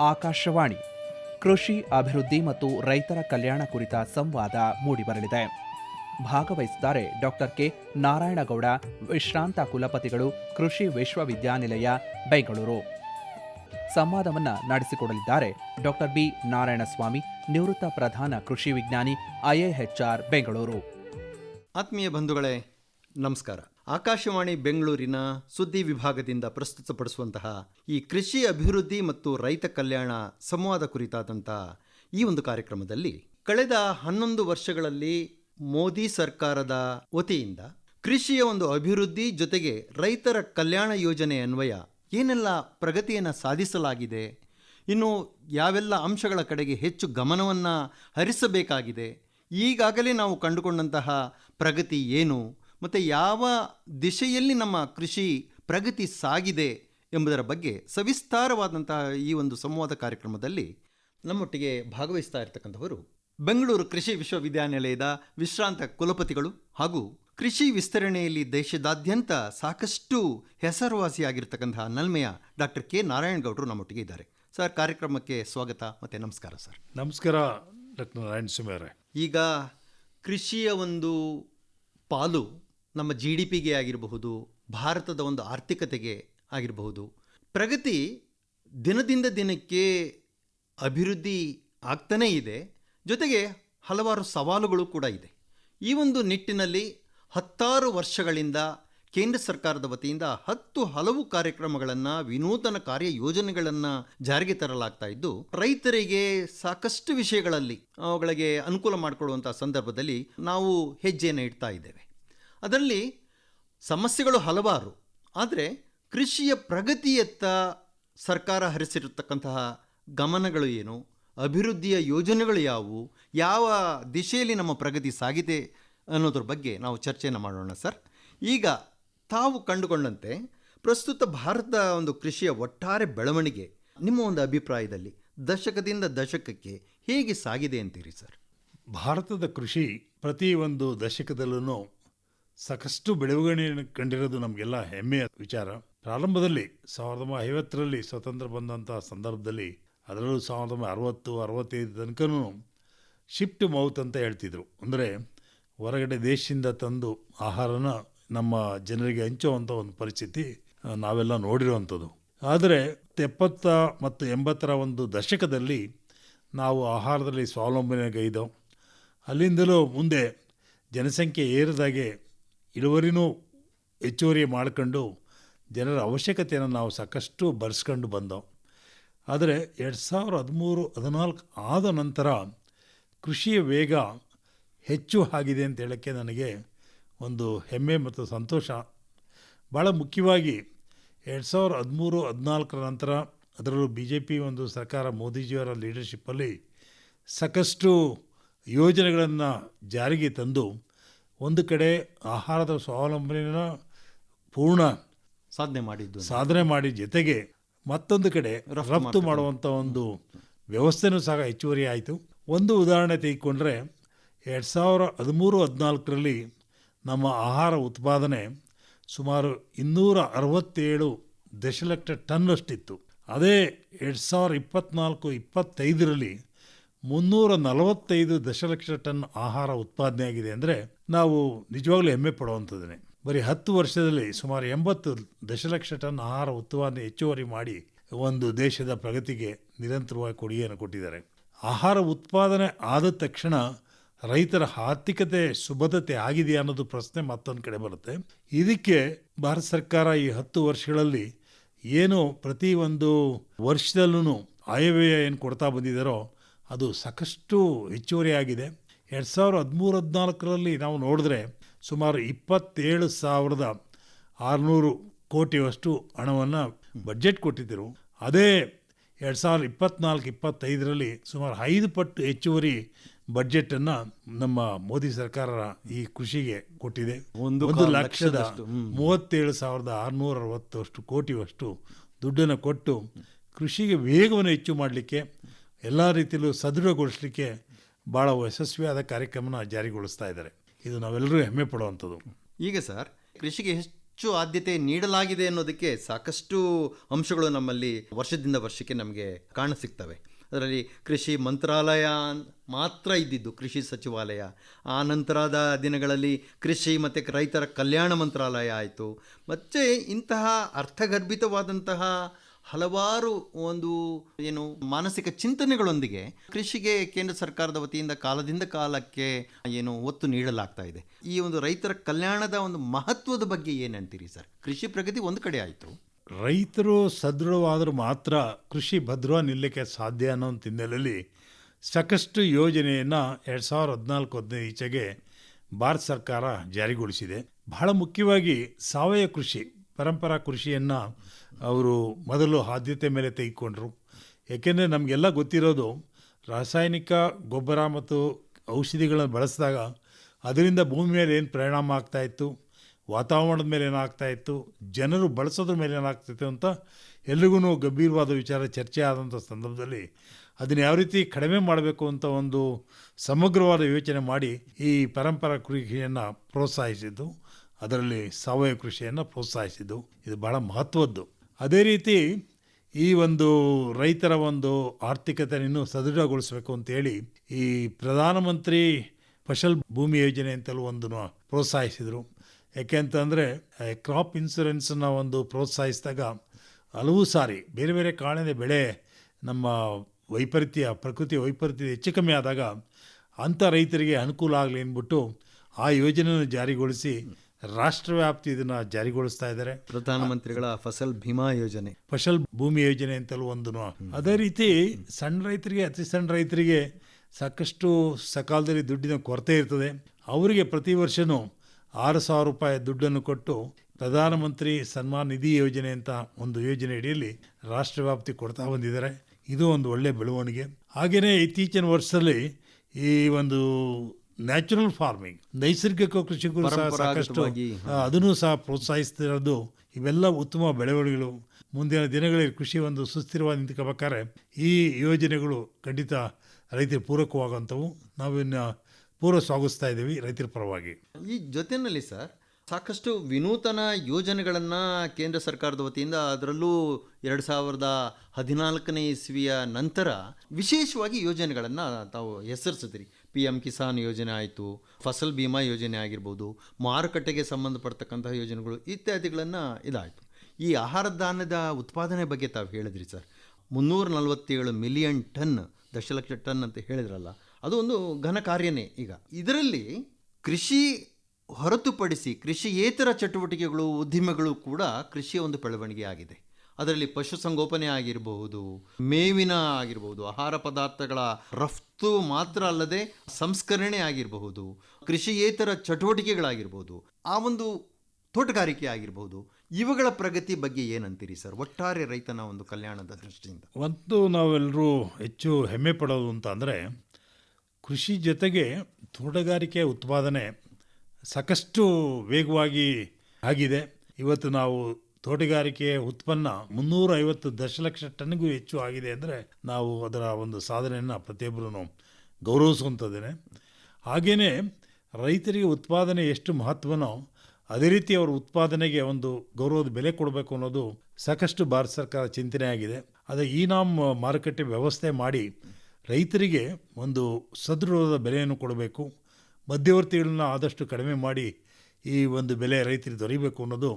ಆಕಾಶವಾಣಿ. ಕೃಷಿ, ಅಭಿವೃದ್ಧಿ ಮತ್ತು ರೈತರ ಕಲ್ಯಾಣ ಕುರಿತ ಸಂವಾದ ಮೂಡಿಬರಲಿದೆ. ಭಾಗವಹಿಸಿದ್ದಾರೆ ಡಾಕ್ಟರ್ ಕೆ. ನಾರಾಯಣಗೌಡ, ವಿಶ್ರಾಂತ ಕುಲಪತಿಗಳು, ಕೃಷಿ ವಿಶ್ವವಿದ್ಯಾನಿಲಯ, ಬೆಂಗಳೂರು. ಸಂವಾದವನ್ನು ನಡೆಸಿಕೊಡಲಿದ್ದಾರೆ ಡಾಕ್ಟರ್ ಬಿ. ನಾರಾಯಣಸ್ವಾಮಿ, ನಿವೃತ್ತ ಪ್ರಧಾನ ಕೃಷಿ ವಿಜ್ಞಾನಿ ಐಎಹೆಚ್ಆರ್ ಬೆಂಗಳೂರು. ಆತ್ಮೀಯ ಬಂಧುಗಳೇ, ನಮಸ್ಕಾರ. ಆಕಾಶವಾಣಿ ಬೆಂಗಳೂರಿನ ಸುದ್ದಿ ವಿಭಾಗದಿಂದ ಪ್ರಸ್ತುತಪಡಿಸುವಂತಹ ಈ ಕೃಷಿ ಅಭಿವೃದ್ಧಿ ಮತ್ತು ರೈತ ಕಲ್ಯಾಣ ಸಂವಾದ ಕುರಿತಾದಂಥ ಈ ಒಂದು ಕಾರ್ಯಕ್ರಮದಲ್ಲಿ ಕಳೆದ ಹನ್ನೊಂದು ವರ್ಷಗಳಲ್ಲಿ ಮೋದಿ ಸರ್ಕಾರದ ವತಿಯಿಂದ ಕೃಷಿಯ ಒಂದು ಅಭಿವೃದ್ಧಿ ಜೊತೆಗೆ ರೈತರ ಕಲ್ಯಾಣ ಯೋಜನೆ ಅನ್ವಯ ಏನೆಲ್ಲ ಪ್ರಗತಿಯನ್ನು ಸಾಧಿಸಲಾಗಿದೆ, ಇನ್ನು ಯಾವೆಲ್ಲ ಅಂಶಗಳ ಕಡೆಗೆ ಹೆಚ್ಚು ಗಮನವನ್ನು ಹರಿಸಬೇಕಾಗಿದೆ, ಈಗಾಗಲೇ ನಾವು ಕಂಡುಕೊಂಡಂತಹ ಪ್ರಗತಿ ಏನು ಮತ್ತು ಯಾವ ದಿಶೆಯಲ್ಲಿ ನಮ್ಮ ಕೃಷಿ ಪ್ರಗತಿ ಸಾಗಿದೆ ಎಂಬುದರ ಬಗ್ಗೆ ಸವಿಸ್ತಾರವಾದಂತಹ ಈ ಒಂದು ಸಂವಾದ ಕಾರ್ಯಕ್ರಮದಲ್ಲಿ ನಮ್ಮೊಟ್ಟಿಗೆ ಭಾಗವಹಿಸ್ತಾ ಇರತಕ್ಕಂಥವರು ಬೆಂಗಳೂರು ಕೃಷಿ ವಿಶ್ವವಿದ್ಯಾನಿಲಯದ ವಿಶ್ರಾಂತ ಕುಲಪತಿಗಳು ಹಾಗೂ ಕೃಷಿ ವಿಸ್ತರಣೆಯಲ್ಲಿ ದೇಶದಾದ್ಯಂತ ಸಾಕಷ್ಟು ಹೆಸರುವಾಸಿಯಾಗಿರ್ತಕ್ಕಂತಹ ನಲ್ಮೆಯ ಡಾಕ್ಟರ್ ಕೆ ನಾರಾಯಣಗೌಡರು ನಮ್ಮೊಟ್ಟಿಗೆ ಇದ್ದಾರೆ. ಸರ್ ಕಾರ್ಯಕ್ರಮಕ್ಕೆ ಸ್ವಾಗತ ಮತ್ತು ನಮಸ್ಕಾರ ಸರ್. ನಮಸ್ಕಾರ ಡಾಕ್ಟರ್ ನಾರಾಯಣ ಸ್ವಾಮಿ ಈಗ ಕೃಷಿಯ ಒಂದು ಪಾಲು ನಮ್ಮ ಜಿ ಡಿ ಪಿಗೆ ಆಗಿರಬಹುದು, ಭಾರತದ ಒಂದು ಆರ್ಥಿಕತೆಗೆ ಆಗಿರಬಹುದು. ಪ್ರಗತಿ ದಿನದಿಂದ ದಿನಕ್ಕೆ ಅಭಿವೃದ್ಧಿ ಆಗ್ತಾನೇ ಇದೆ. ಜೊತೆಗೆ ಹಲವಾರು ಸವಾಲುಗಳು ಕೂಡ ಇದೆ. ಈ ಒಂದು ನಿಟ್ಟಿನಲ್ಲಿ ಹತ್ತಾರು ವರ್ಷಗಳಿಂದ ಕೇಂದ್ರ ಸರ್ಕಾರದ ವತಿಯಿಂದ ಹತ್ತು ಹಲವು ಕಾರ್ಯಕ್ರಮಗಳನ್ನು, ವಿನೂತನ ಕಾರ್ಯ ಯೋಜನೆಗಳನ್ನು ಜಾರಿಗೆ ತರಲಾಗ್ತಾ ಇದ್ದು, ರೈತರಿಗೆ ಸಾಕಷ್ಟು ವಿಷಯಗಳಲ್ಲಿ ಅವುಗಳಿಗೆ ಅನುಕೂಲ ಮಾಡಿಕೊಳ್ಳುವಂಥ ಸಂದರ್ಭದಲ್ಲಿ ನಾವು ಹೆಜ್ಜೆಯನ್ನು ಇಡ್ತಾ ಇದ್ದೇವೆ. ಅದರಲ್ಲಿ ಸಮಸ್ಯೆಗಳು ಹಲವಾರು. ಆದರೆ ಕೃಷಿಯ ಪ್ರಗತಿಯತ್ತ ಸರ್ಕಾರ ಹರಿಸಿರತಕ್ಕಂತಹ ಗಮನಗಳು ಏನು? ಅಭಿವೃದ್ಧಿಯ ಯೋಜನೆಗಳು ಯಾವುವು? ಯಾವ ದಿಶೆಯಲ್ಲಿ ನಮ್ಮ ಪ್ರಗತಿ ಸಾಗಿದೆ ಅನ್ನೋದ್ರ ಬಗ್ಗೆ ನಾವು ಚರ್ಚೆಯನ್ನು ಮಾಡೋಣ ಸರ್. ಈಗ ತಾವು ಕಂಡುಕೊಂಡಂತೆ ಪ್ರಸ್ತುತ ಭಾರತದ ಒಂದು ಕೃಷಿಯ ಒಟ್ಟಾರೆ ಬೆಳವಣಿಗೆ ನಿಮ್ಮ ಒಂದು ಅಭಿಪ್ರಾಯದಲ್ಲಿ ದಶಕದಿಂದ ದಶಕಕ್ಕೆ ಹೇಗೆ ಸಾಗಿದೆ ಅಂತೀರಿ ಸರ್? ಭಾರತದ ಕೃಷಿ ಪ್ರತಿ ಒಂದು ದಶಕದಲ್ಲೂ ಸಾಕಷ್ಟು ಬೆಳವಣಿಗೆಯನ್ನು ಕಂಡಿರೋದು ನಮಗೆಲ್ಲ ಹೆಮ್ಮೆಯ ವಿಚಾರ. ಪ್ರಾರಂಭದಲ್ಲಿ ಸಾವಿರದ ಒಂಬೈನೂರ ಐವತ್ತರಲ್ಲಿ ಸ್ವತಂತ್ರ ಬಂದಂಥ ಸಂದರ್ಭದಲ್ಲಿ ಅದರಲ್ಲೂ ಸಾವಿರದ ಒಂಬೈನೂರ ಅರವತ್ತು, ಅರವತ್ತೈದು ತನಕನೂ ಶಿಫ್ಟ್ ಮೌತ್ ಅಂತ ಹೇಳ್ತಿದ್ರು. ಅಂದರೆ ಹೊರಗಡೆ ದೇಶದಿಂದ ತಂದು ಆಹಾರನ ನಮ್ಮ ಜನರಿಗೆ ಹಂಚುವಂಥ ಒಂದು ಪರಿಸ್ಥಿತಿ ನಾವೆಲ್ಲ ನೋಡಿರುವಂಥದ್ದು. ಆದರೆ ಎಪ್ಪತ್ತ ಮತ್ತು ಎಂಬತ್ತರ ಒಂದು ದಶಕದಲ್ಲಿ ನಾವು ಆಹಾರದಲ್ಲಿ ಸ್ವಾವಲಂಬನೆಗೈದೋ ಅಲ್ಲಿಂದಲೂ ಮುಂದೆ ಜನಸಂಖ್ಯೆ ಏರಿದಾಗೆ ಇಳುವರಿನೂ ಹೆಚ್ಚುವರಿ ಮಾಡ್ಕೊಂಡು ಜನರ ಅವಶ್ಯಕತೆಯನ್ನು ನಾವು ಸಾಕಷ್ಟು ಬರೆಸ್ಕೊಂಡು ಬಂದೋ ಆದರೆ ಎರಡು ಸಾವಿರ ಹದಿಮೂರು, ಹದಿನಾಲ್ಕು ಆದ ನಂತರ ಕೃಷಿಯ ವೇಗ ಹೆಚ್ಚು ಆಗಿದೆ ಅಂತ ಹೇಳೋಕ್ಕೆ ನನಗೆ ಒಂದು ಹೆಮ್ಮೆ ಮತ್ತು ಸಂತೋಷ. ಭಾಳ ಮುಖ್ಯವಾಗಿ ಎರಡು ಸಾವಿರ ಹದಿಮೂರು, ಹದಿನಾಲ್ಕರ ನಂತರ ಅದರಲ್ಲೂ ಬಿ ಜೆ ಪಿ ಒಂದು ಸರ್ಕಾರ, ಮೋದಿಜಿಯವರ ಲೀಡರ್ಶಿಪ್ಪಲ್ಲಿ ಸಾಕಷ್ಟು ಯೋಜನೆಗಳನ್ನು ಜಾರಿಗೆ ತಂದು ಒಂದು ಕಡೆ ಆಹಾರದ ಸ್ವಾವಲಂಬನೆಯನ್ನು ಪೂರ್ಣ ಸಾಧನೆ ಮಾಡಿದ್ದು. ಸಾಧನೆ ಮಾಡಿ ಜೊತೆಗೆ ಮತ್ತೊಂದು ಕಡೆ ರಫ್ತು ರಫ್ತು ಮಾಡುವಂಥ ಒಂದು ವ್ಯವಸ್ಥೆನೂ ಸಹ ಹೆಚ್ಚುವರಿ ಆಯಿತು. ಒಂದು ಉದಾಹರಣೆ ತೆಗೆದುಕೊಂಡ್ರೆ ಎರಡು ಸಾವಿರ ಹದಿಮೂರು ಹದಿನಾಲ್ಕರಲ್ಲಿ ನಮ್ಮ ಆಹಾರ ಉತ್ಪಾದನೆ ಸುಮಾರು ಇನ್ನೂರ ಅರವತ್ತೇಳು ದಶಲಕ್ಷ ಟನ್ನಷ್ಟಿತ್ತು. ಅದೇ ಎರಡು ಸಾವಿರ ಇಪ್ಪತ್ತ್ನಾಲ್ಕು ಇಪ್ಪತ್ತೈದರಲ್ಲಿ ಮುನ್ನೂರ ನಲವತ್ತೈದು ದಶಲಕ್ಷ ಟನ್ ಆಹಾರ ಉತ್ಪಾದನೆ ಆಗಿದೆ ಅಂದರೆ ನಾವು ನಿಜವಾಗ್ಲೂ ಹೆಮ್ಮೆ ಪಡುವಂಥದ್ದೇ ಬರೀ ಹತ್ತು ವರ್ಷದಲ್ಲಿ ಸುಮಾರು ಎಂಬತ್ತು ದಶಲಕ್ಷ ಟನ್ ಆಹಾರ ಉತ್ಪಾದನೆ ಹೆಚ್ಚುವರಿ ಮಾಡಿ ಒಂದು ದೇಶದ ಪ್ರಗತಿಗೆ ನಿರಂತರವಾಗಿ ಕೊಡುಗೆಯನ್ನು ಕೊಟ್ಟಿದ್ದಾರೆ. ಆಹಾರ ಉತ್ಪಾದನೆ ಆದ ತಕ್ಷಣ ರೈತರ ಆರ್ಥಿಕತೆ ಸುಭದ್ರತೆ ಆಗಿದೆಯಾ ಅನ್ನೋದು ಪ್ರಶ್ನೆ ಮತ್ತೊಂದು ಕಡೆ ಬರುತ್ತೆ. ಇದಕ್ಕೆ ಭಾರತ ಸರ್ಕಾರ ಈ ಹತ್ತು ವರ್ಷಗಳಲ್ಲಿ ಏನು ಪ್ರತಿ ಒಂದು ವರ್ಷದಲ್ಲೂ ಆಯವ್ಯಯ ಏನು ಕೊಡ್ತಾ ಬಂದಿದ್ದಾರೋ ಅದು ಸಾಕಷ್ಟು ಹೆಚ್ಚುವರಿ ಆಗಿದೆ. ಎರಡು ಸಾವಿರ ಹದಿಮೂರು ಹದಿನಾಲ್ಕರಲ್ಲಿ ನಾವು ನೋಡಿದ್ರೆ ಸುಮಾರು ಇಪ್ಪತ್ತೇಳು ಸಾವಿರದ ಆರುನೂರು ಕೋಟಿಯಷ್ಟು ಹಣವನ್ನು ಬಜೆಟ್ ಕೊಟ್ಟಿದ್ದರು ಅದೇ ಎರಡು ಸಾವಿರದ ಇಪ್ಪತ್ತ್ನಾಲ್ಕು ಇಪ್ಪತ್ತೈದರಲ್ಲಿ ಸುಮಾರು ಐದು ಪಟ್ಟು ಹೆಚ್ಚುವರಿ ಬಡ್ಜೆಟನ್ನು ನಮ್ಮ ಮೋದಿ ಸರ್ಕಾರ ಈ ಕೃಷಿಗೆ ಕೊಟ್ಟಿದೆ ಒಂದು ಒಂದು ಲಕ್ಷದ. ಮೂವತ್ತೇಳು ಸಾವಿರದ ಆರುನೂರ ಅರವತ್ತಷ್ಟು ಕೋಟಿಯಷ್ಟು ದುಡ್ಡನ್ನು ಕೊಟ್ಟು ಕೃಷಿಗೆ ವೇಗವನ್ನು ಹೆಚ್ಚು ಮಾಡಲಿಕ್ಕೆ ಎಲ್ಲ ರೀತಿಯಲ್ಲೂ ಸದೃಢಗೊಳಿಸಲಿಕ್ಕೆ ಭಾಳ ಯಶಸ್ವಿಯಾದ ಕಾರ್ಯಕ್ರಮನ ಜಾರಿಗೊಳಿಸ್ತಾ ಇದ್ದಾರೆ. ಇದು ನಾವೆಲ್ಲರೂ ಹೆಮ್ಮೆ ಪಡುವಂಥದ್ದು. ಈಗ ಸರ್, ಕೃಷಿಗೆ ಹೆಚ್ಚು ಆದ್ಯತೆ ನೀಡಲಾಗಿದೆ ಅನ್ನೋದಕ್ಕೆ ಸಾಕಷ್ಟು ಅಂಶಗಳು ನಮ್ಮಲ್ಲಿ ವರ್ಷದಿಂದ ವರ್ಷಕ್ಕೆ ನಮಗೆ ಕಾಣಸಿಗ್ತವೆ. ಅದರಲ್ಲಿ ಕೃಷಿ ಮಂತ್ರಾಲಯ ಮಾತ್ರ ಇದ್ದಿದ್ದು, ಕೃಷಿ ಸಚಿವಾಲಯ. ಆ ನಂತರದ ದಿನಗಳಲ್ಲಿ ಕೃಷಿ ಮತ್ತು ರೈತರ ಕಲ್ಯಾಣ ಮಂತ್ರಾಲಯ ಆಯಿತು. ಮತ್ತು ಇಂತಹ ಅರ್ಥಗರ್ಭಿತವಾದಂತಹ ಹಲವಾರು ಒಂದು ಏನು ಮಾನಸಿಕ ಚಿಂತನೆಗಳೊಂದಿಗೆ ಕೃಷಿಗೆ ಕೇಂದ್ರ ಸರ್ಕಾರದ ವತಿಯಿಂದ ಕಾಲದಿಂದ ಕಾಲಕ್ಕೆ ಏನು ಒತ್ತು ನೀಡಲಾಗ್ತಾ ಇದೆ. ಈ ಒಂದು ರೈತರ ಕಲ್ಯಾಣದ ಒಂದು ಮಹತ್ವದ ಬಗ್ಗೆ ಏನಂತೀರಿ ಸರ್? ಕೃಷಿ ಪ್ರಗತಿ ಒಂದು ಕಡೆ ಆಯಿತು. ರೈತರು ಸದೃಢವಾದರೂ ಮಾತ್ರ ಕೃಷಿ ಭದ್ರ ನಿಲ್ಲಕ್ಕೆ ಸಾಧ್ಯ ಅನ್ನೋ ಹಿನ್ನೆಲೆಯಲ್ಲಿ ಸಾಕಷ್ಟು ಯೋಜನೆಯನ್ನು ಎರಡು ಸಾವಿರದ ಹದಿನಾಲ್ಕು ಹದಿನೈದು ಈಚೆಗೆ ಭಾರತ ಸರ್ಕಾರ ಜಾರಿಗೊಳಿಸಿದೆ. ಬಹಳ ಮುಖ್ಯವಾಗಿ ಸಾವಯವ ಕೃಷಿ. ಪರಂಪರಾ ಕೃಷಿಯನ್ನು ಅವರು ಮೊದಲು ಆದ್ಯತೆ ಮೇಲೆ ತೆಗೆದುಕೊಂಡ್ರು. ಏಕೆಂದರೆ ನಮಗೆಲ್ಲ ಗೊತ್ತಿರೋದು ರಾಸಾಯನಿಕ ಗೊಬ್ಬರ ಮತ್ತು ಔಷಧಿಗಳನ್ನು ಬಳಸಿದಾಗ ಅದರಿಂದ ಭೂಮಿ ಮೇಲೆ ಏನು ಪರಿಣಾಮ ಆಗ್ತಾಯಿತ್ತು ವಾತಾವರಣದ ಮೇಲೆ ಏನಾಗ್ತಾಯಿತ್ತು ಜನರು ಬಳಸೋದ್ರ ಮೇಲೆ ಏನಾಗ್ತಿತ್ತು ಅಂತ ಎಲ್ರಿಗೂ ಗಂಭೀರವಾದ ವಿಚಾರ ಚರ್ಚೆ ಆದಂಥ ಸಂದರ್ಭದಲ್ಲಿ ಅದನ್ನು ಯಾವ ರೀತಿ ಕಡಿಮೆ ಮಾಡಬೇಕು ಅಂತ ಒಂದು ಸಮಗ್ರವಾದ ಯೋಚನೆ ಮಾಡಿ ಈ ಪರಂಪರಾ ಕೃಷಿಯನ್ನು ಪ್ರೋತ್ಸಾಹಿಸಿದ್ದು. ಅದರಲ್ಲಿ ಸಾವಯವ ಕೃಷಿಯನ್ನು ಪ್ರೋತ್ಸಾಹಿಸಿದ್ದು. ಇದು ಬಹಳ ಮಹತ್ವದ್ದು. ಅದೇ ರೀತಿ ಈ ಒಂದು ರೈತರ ಒಂದು ಆರ್ಥಿಕತೆಯನ್ನು ಸದೃಢಗೊಳಿಸಬೇಕು ಅಂತೇಳಿ ಈ ಪ್ರಧಾನಮಂತ್ರಿ ಫಸಲ್ ಭೂಮಿ ಯೋಜನೆ ಅಂತಲೂ ಒಂದನ್ನು ಪ್ರೋತ್ಸಾಹಿಸಿದರು. ಯಾಕೆ ಅಂತಂದರೆ ಕ್ರಾಪ್ ಇನ್ಸೂರೆನ್ಸನ್ನು ಒಂದು ಪ್ರೋತ್ಸಾಹಿಸಿದಾಗ ಹಲವು ಸಾರಿ ಬೇರೆ ಬೇರೆ ಕಾರಣದ ಬೆಳೆ ನಮ್ಮ ವೈಪರೀತ್ಯ, ಪ್ರಕೃತಿ ವೈಪರೀತ್ಯ ಹೆಚ್ಚು ಕಮ್ಮಿ ಆದಾಗ ಅಂಥ ರೈತರಿಗೆ ಅನುಕೂಲ ಆಗಲಿ ಅಂದ್ಬಿಟ್ಟು ಆ ಯೋಜನೆಯನ್ನು ಜಾರಿಗೊಳಿಸಿ ರಾಷ್ಟ್ರವ್ಯಾಪ್ತಿ ಇದನ್ನು ಜಾರಿಗೊಳಿಸ್ತಾ ಇದ್ದಾರೆ. ಪ್ರಧಾನಮಂತ್ರಿಗಳ ಫಸಲ್ ಭೀಮಾ ಯೋಜನೆ. ಫಸಲ್ ಭೂಮಿ ಯೋಜನೆ ಅಂತಲೂ ಒಂದು ಅದೇ ರೀತಿ ಸಣ್ಣ ರೈತರಿಗೆ ಅತಿ ಸಣ್ಣ ರೈತರಿಗೆ ಸಾಕಷ್ಟು ಸಕಾಲದಲ್ಲಿ ದುಡ್ಡಿನ ಕೊರತೆ ಇರ್ತದೆ. ಅವರಿಗೆ ಪ್ರತಿ ವರ್ಷವೂ ಆರು ಸಾವಿರ ರೂಪಾಯಿ ದುಡ್ಡನ್ನು ಕೊಟ್ಟು ಪ್ರಧಾನಮಂತ್ರಿ ಸನ್ಮಾನ್ ನಿಧಿ ಯೋಜನೆ ಅಂತ ಒಂದು ಯೋಜನೆ ಅಡಿಯಲ್ಲಿ ರಾಷ್ಟ್ರವ್ಯಾಪ್ತಿ ಕೊಡ್ತಾ ಬಂದಿದ್ದಾರೆ. ಇದು ಒಂದು ಒಳ್ಳೆಯ ಬೆಳವಣಿಗೆ. ಹಾಗೆಯೇ ಇತ್ತೀಚಿನ ವರ್ಷದಲ್ಲಿ ಈ ಒಂದು ನ್ಯಾಚುರಲ್ ಫಾರ್ಮಿಂಗ್. ನೈಸರ್ಗಿಕ ಕೃಷಿಗೂ ಸಹ ಸಾಕಷ್ಟು ಅದನ್ನು ಸಹ ಪ್ರೋತ್ಸಾಹಿಸ್ತಿರೋದು ಇವೆಲ್ಲ ಉತ್ತಮ ಬೆಳವಣಿಗೆಗಳು. ಮುಂದಿನ ದಿನಗಳಲ್ಲಿ ಕೃಷಿ ಒಂದು ಸುಸ್ಥಿರವಾಗಿ ನಿಂತ್ಕೋಬೇಕಾದ್ರೆ ಈ ಯೋಜನೆಗಳು ಖಂಡಿತ ರೈತರ ಪೂರಕವಾಗುವಂಥವು. ನಾವಿನ್ನು ಪೂರ್ವ ಸ್ವಾಗತಿಸ್ತಾ ಇದ್ದೀವಿ ರೈತರ ಪರವಾಗಿ. ಈ ಜೊತೆಯಲ್ಲಿ ಸರ್ ಸಾಕಷ್ಟು ವಿನೂತನ ಯೋಜನೆಗಳನ್ನು ಕೇಂದ್ರ ಸರ್ಕಾರದ ವತಿಯಿಂದ ಅದರಲ್ಲೂ ಎರಡು ಸಾವಿರದ ಹದಿನಾಲ್ಕನೇ ಇಸ್ವಿಯ ನಂತರ ವಿಶೇಷವಾಗಿ ಯೋಜನೆಗಳನ್ನು ತಾವು ಹೆಸರಿಸಿದ್ರಿ. ಪಿ ಎಂ ಕಿಸಾನ್ ಯೋಜನೆ ಆಯಿತು, ಫಸಲ್ ಭೀಮಾ ಯೋಜನೆ ಆಗಿರ್ಬೋದು, ಮಾರುಕಟ್ಟೆಗೆ ಸಂಬಂಧಪಡ್ತಕ್ಕಂತಹ ಯೋಜನೆಗಳು ಇತ್ಯಾದಿಗಳನ್ನು ಇದಾಯಿತು. ಈ ಆಹಾರ ಧಾನ್ಯದ ಉತ್ಪಾದನೆ ಬಗ್ಗೆ ತಾವು ಹೇಳಿದ್ರಿ ಸರ್. ಮುನ್ನೂರ ನಲವತ್ತೇಳು ಮಿಲಿಯನ್ ಟನ್, ದಶಲಕ್ಷ ಟನ್ ಅಂತ ಹೇಳಿದ್ರಲ್ಲ, ಅದು ಒಂದು ಘನ ಕಾರ್ಯನೇ ಈಗ. ಇದರಲ್ಲಿ ಕೃಷಿ ಹೊರತುಪಡಿಸಿ ಕೃಷಿಯೇತರ ಚಟುವಟಿಕೆಗಳು, ಉದ್ದಿಮೆಗಳು ಕೂಡ ಕೃಷಿಯ ಒಂದು ಬೆಳವಣಿಗೆ ಆಗಿದೆ. ಅದರಲ್ಲಿ ಪಶುಸಂಗೋಪನೆ ಆಗಿರಬಹುದು, ಮೇವಿನ ಆಗಿರಬಹುದು, ಆಹಾರ ಪದಾರ್ಥಗಳ ರಫ್ತು ಮಾತ್ರ ಅಲ್ಲದೆ ಸಂಸ್ಕರಣೆ ಆಗಿರಬಹುದು, ಕೃಷಿಯೇತರ ಚಟುವಟಿಕೆಗಳಾಗಿರ್ಬೋದು ಆ ಒಂದು ತೋಟಗಾರಿಕೆ ಆಗಿರಬಹುದು. ಇವುಗಳ ಪ್ರಗತಿ ಬಗ್ಗೆ ಏನಂತೀರಿ ಸರ್? ಒಟ್ಟಾರೆ ರೈತನ ಒಂದು ಕಲ್ಯಾಣದ ದೃಷ್ಟಿಯಿಂದ. ಒಂದು ನಾವೆಲ್ಲರೂ ಹೆಚ್ಚು ಹೆಮ್ಮೆ ಪಡೋದು ಅಂತ ಅಂದರೆ, ಕೃಷಿ ಜೊತೆಗೆ ತೋಟಗಾರಿಕೆ ಉತ್ಪಾದನೆ ಸಾಕಷ್ಟು ವೇಗವಾಗಿ ಆಗಿದೆ. ಇವತ್ತು ನಾವು ತೋಟಗಾರಿಕೆ ಉತ್ಪನ್ನ ಮುನ್ನೂರ ಐವತ್ತು ದಶಲಕ್ಷ ಟನ್ಗೂ ಹೆಚ್ಚು ಆಗಿದೆ ಅಂದರೆ ನಾವು ಅದರ ಒಂದು ಸಾಧನೆಯನ್ನು ಪ್ರತಿಯೊಬ್ಬರೂ ಗೌರವಿಸುವಂಥದ್ದೇನೆ. ಹಾಗೆಯೇ ರೈತರಿಗೆ ಉತ್ಪಾದನೆ ಎಷ್ಟು ಮಹತ್ವನೋ ಅದೇ ರೀತಿ ಅವರ ಉತ್ಪಾದನೆಗೆ ಒಂದು ಗೌರವದ ಬೆಲೆ ಕೊಡಬೇಕು ಅನ್ನೋದು ಸಾಕಷ್ಟು ಭಾರತ ಸರ್ಕಾರ ಚಿಂತನೆ ಆಗಿದೆ. ಅದೇ ಈ ಮಾರುಕಟ್ಟೆ ವ್ಯವಸ್ಥೆ ಮಾಡಿ ರೈತರಿಗೆ ಒಂದು ಸದೃಢವಾದ ಬೆಲೆಯನ್ನು ಕೊಡಬೇಕು, ಮಧ್ಯವರ್ತಿಗಳನ್ನ ಆದಷ್ಟು ಕಡಿಮೆ ಮಾಡಿ ಈ ಒಂದು ಬೆಲೆ ರೈತರಿಗೆ ದೊರೀಬೇಕು ಅನ್ನೋದು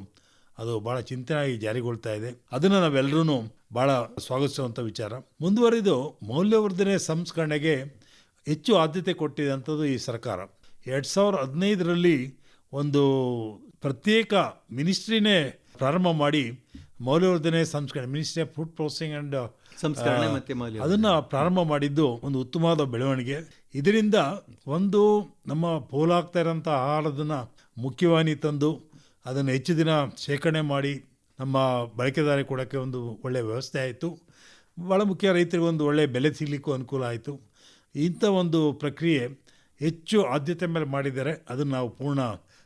ಅದು ಭಾಳ ಚಿಂತನೆಯಾಗಿ ಜಾರಿಗೊಳ್ತಾ ಇದೆ. ಅದನ್ನು ನಾವೆಲ್ಲರೂ ಭಾಳ ಸ್ವಾಗತಿಸುವಂಥ ವಿಚಾರ. ಮುಂದುವರಿದು ಮೌಲ್ಯವರ್ಧನೆ ಸಂಸ್ಕರಣೆಗೆ ಹೆಚ್ಚು ಆದ್ಯತೆ ಕೊಟ್ಟಿದಂಥದ್ದು ಈ ಸರ್ಕಾರ. ಎರಡು ಸಾವಿರ ಹದಿನೈದರಲ್ಲಿ ಒಂದು ಪ್ರತ್ಯೇಕ ಮಿನಿಸ್ಟ್ರಿನೇ ಪ್ರಾರಂಭ ಮಾಡಿ ಮೌಲ್ಯವರ್ಧನೆ ಸಂಸ್ಕರಣೆ ministry of food processing and ಸಂಸ್ಕರಣೆ ಮತ್ತೆ. ಅದನ್ನು ಪ್ರಾರಂಭ ಮಾಡಿದ್ದು ಒಂದು ಉತ್ತಮವಾದ ಬೆಳವಣಿಗೆ. ಇದರಿಂದ ಒಂದು ನಮ್ಮ ಪೋಲಾಗ್ತಾ ಇರೋಂಥ ಆಹಾರದನ್ನು ಮುಖ್ಯವಾಹಿನಿ ತಂದು ಅದನ್ನು ಹೆಚ್ಚು ದಿನ ಶೇಖರಣೆ ಮಾಡಿ ನಮ್ಮ ಬಳಕೆದಾರಿ ಕೊಡೋಕ್ಕೆ ಒಂದು ಒಳ್ಳೆಯ ವ್ಯವಸ್ಥೆ ಆಯಿತು. ಭಾಳ ಮುಖ್ಯ ರೈತರಿಗೆ ಒಂದು ಒಳ್ಳೆಯ ಬೆಲೆ ಸಿಗಲಿಕ್ಕೂ ಅನುಕೂಲ ಆಯಿತು. ಇಂಥ ಒಂದು ಪ್ರಕ್ರಿಯೆ ಹೆಚ್ಚು ಆದ್ಯತೆ ಮೇಲೆ ಮಾಡಿದ್ದಾರೆ ಅದನ್ನು ನಾವು ಪೂರ್ಣ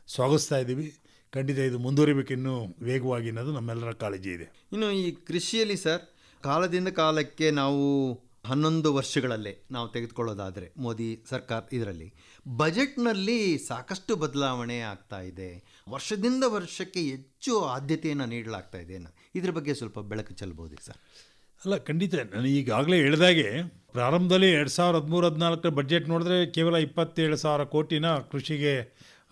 ಸ್ವಾಗತಿಸ್ತಾ ಇದ್ದೀವಿ. ಖಂಡಿತ ಇದು ಮುಂದುವರಿಬೇಕು ಇನ್ನೂ ವೇಗವಾಗಿ ಅನ್ನೋದು ನಮ್ಮೆಲ್ಲರ ಕಾಳಜಿ ಇದೆ. ಇನ್ನು ಈ ಕೃಷಿಯಲ್ಲಿ ಸರ್, ಕಾಲದಿಂದ ಕಾಲಕ್ಕೆ ನಾವು ಹನ್ನೊಂದು ವರ್ಷಗಳಲ್ಲೇ ನಾವು ತೆಗೆದುಕೊಳ್ಳೋದಾದರೆ ಮೋದಿ ಸರ್ಕಾರ ಇದರಲ್ಲಿ ಬಜೆಟ್ನಲ್ಲಿ ಸಾಕಷ್ಟು ಬದಲಾವಣೆ ಆಗ್ತಾ ಇದೆ. ವರ್ಷದಿಂದ ವರ್ಷಕ್ಕೆ ಹೆಚ್ಚು ಆದ್ಯತೆಯನ್ನು ನೀಡಲಾಗ್ತಾ ಇದೆ ಇದ್ರ ಬಗ್ಗೆ ಸ್ವಲ್ಪ ಬೆಳಕು ಚೆಲ್ಬೋದು ಸರ್. ಅಲ್ಲ, ಖಂಡಿತ. ನಾನು ಈಗಾಗಲೇ ಹೇಳಿದಾಗೆ ಪ್ರಾರಂಭದಲ್ಲಿ ಎರಡು ಸಾವಿರ ಹದಿಮೂರು, ಹದಿನಾಲ್ಕರ ಬಜೆಟ್ ನೋಡಿದ್ರೆ ಕೇವಲ ಇಪ್ಪತ್ತೇಳು ಸಾವಿರ ಕೋಟಿನ ಕೃಷಿಗೆ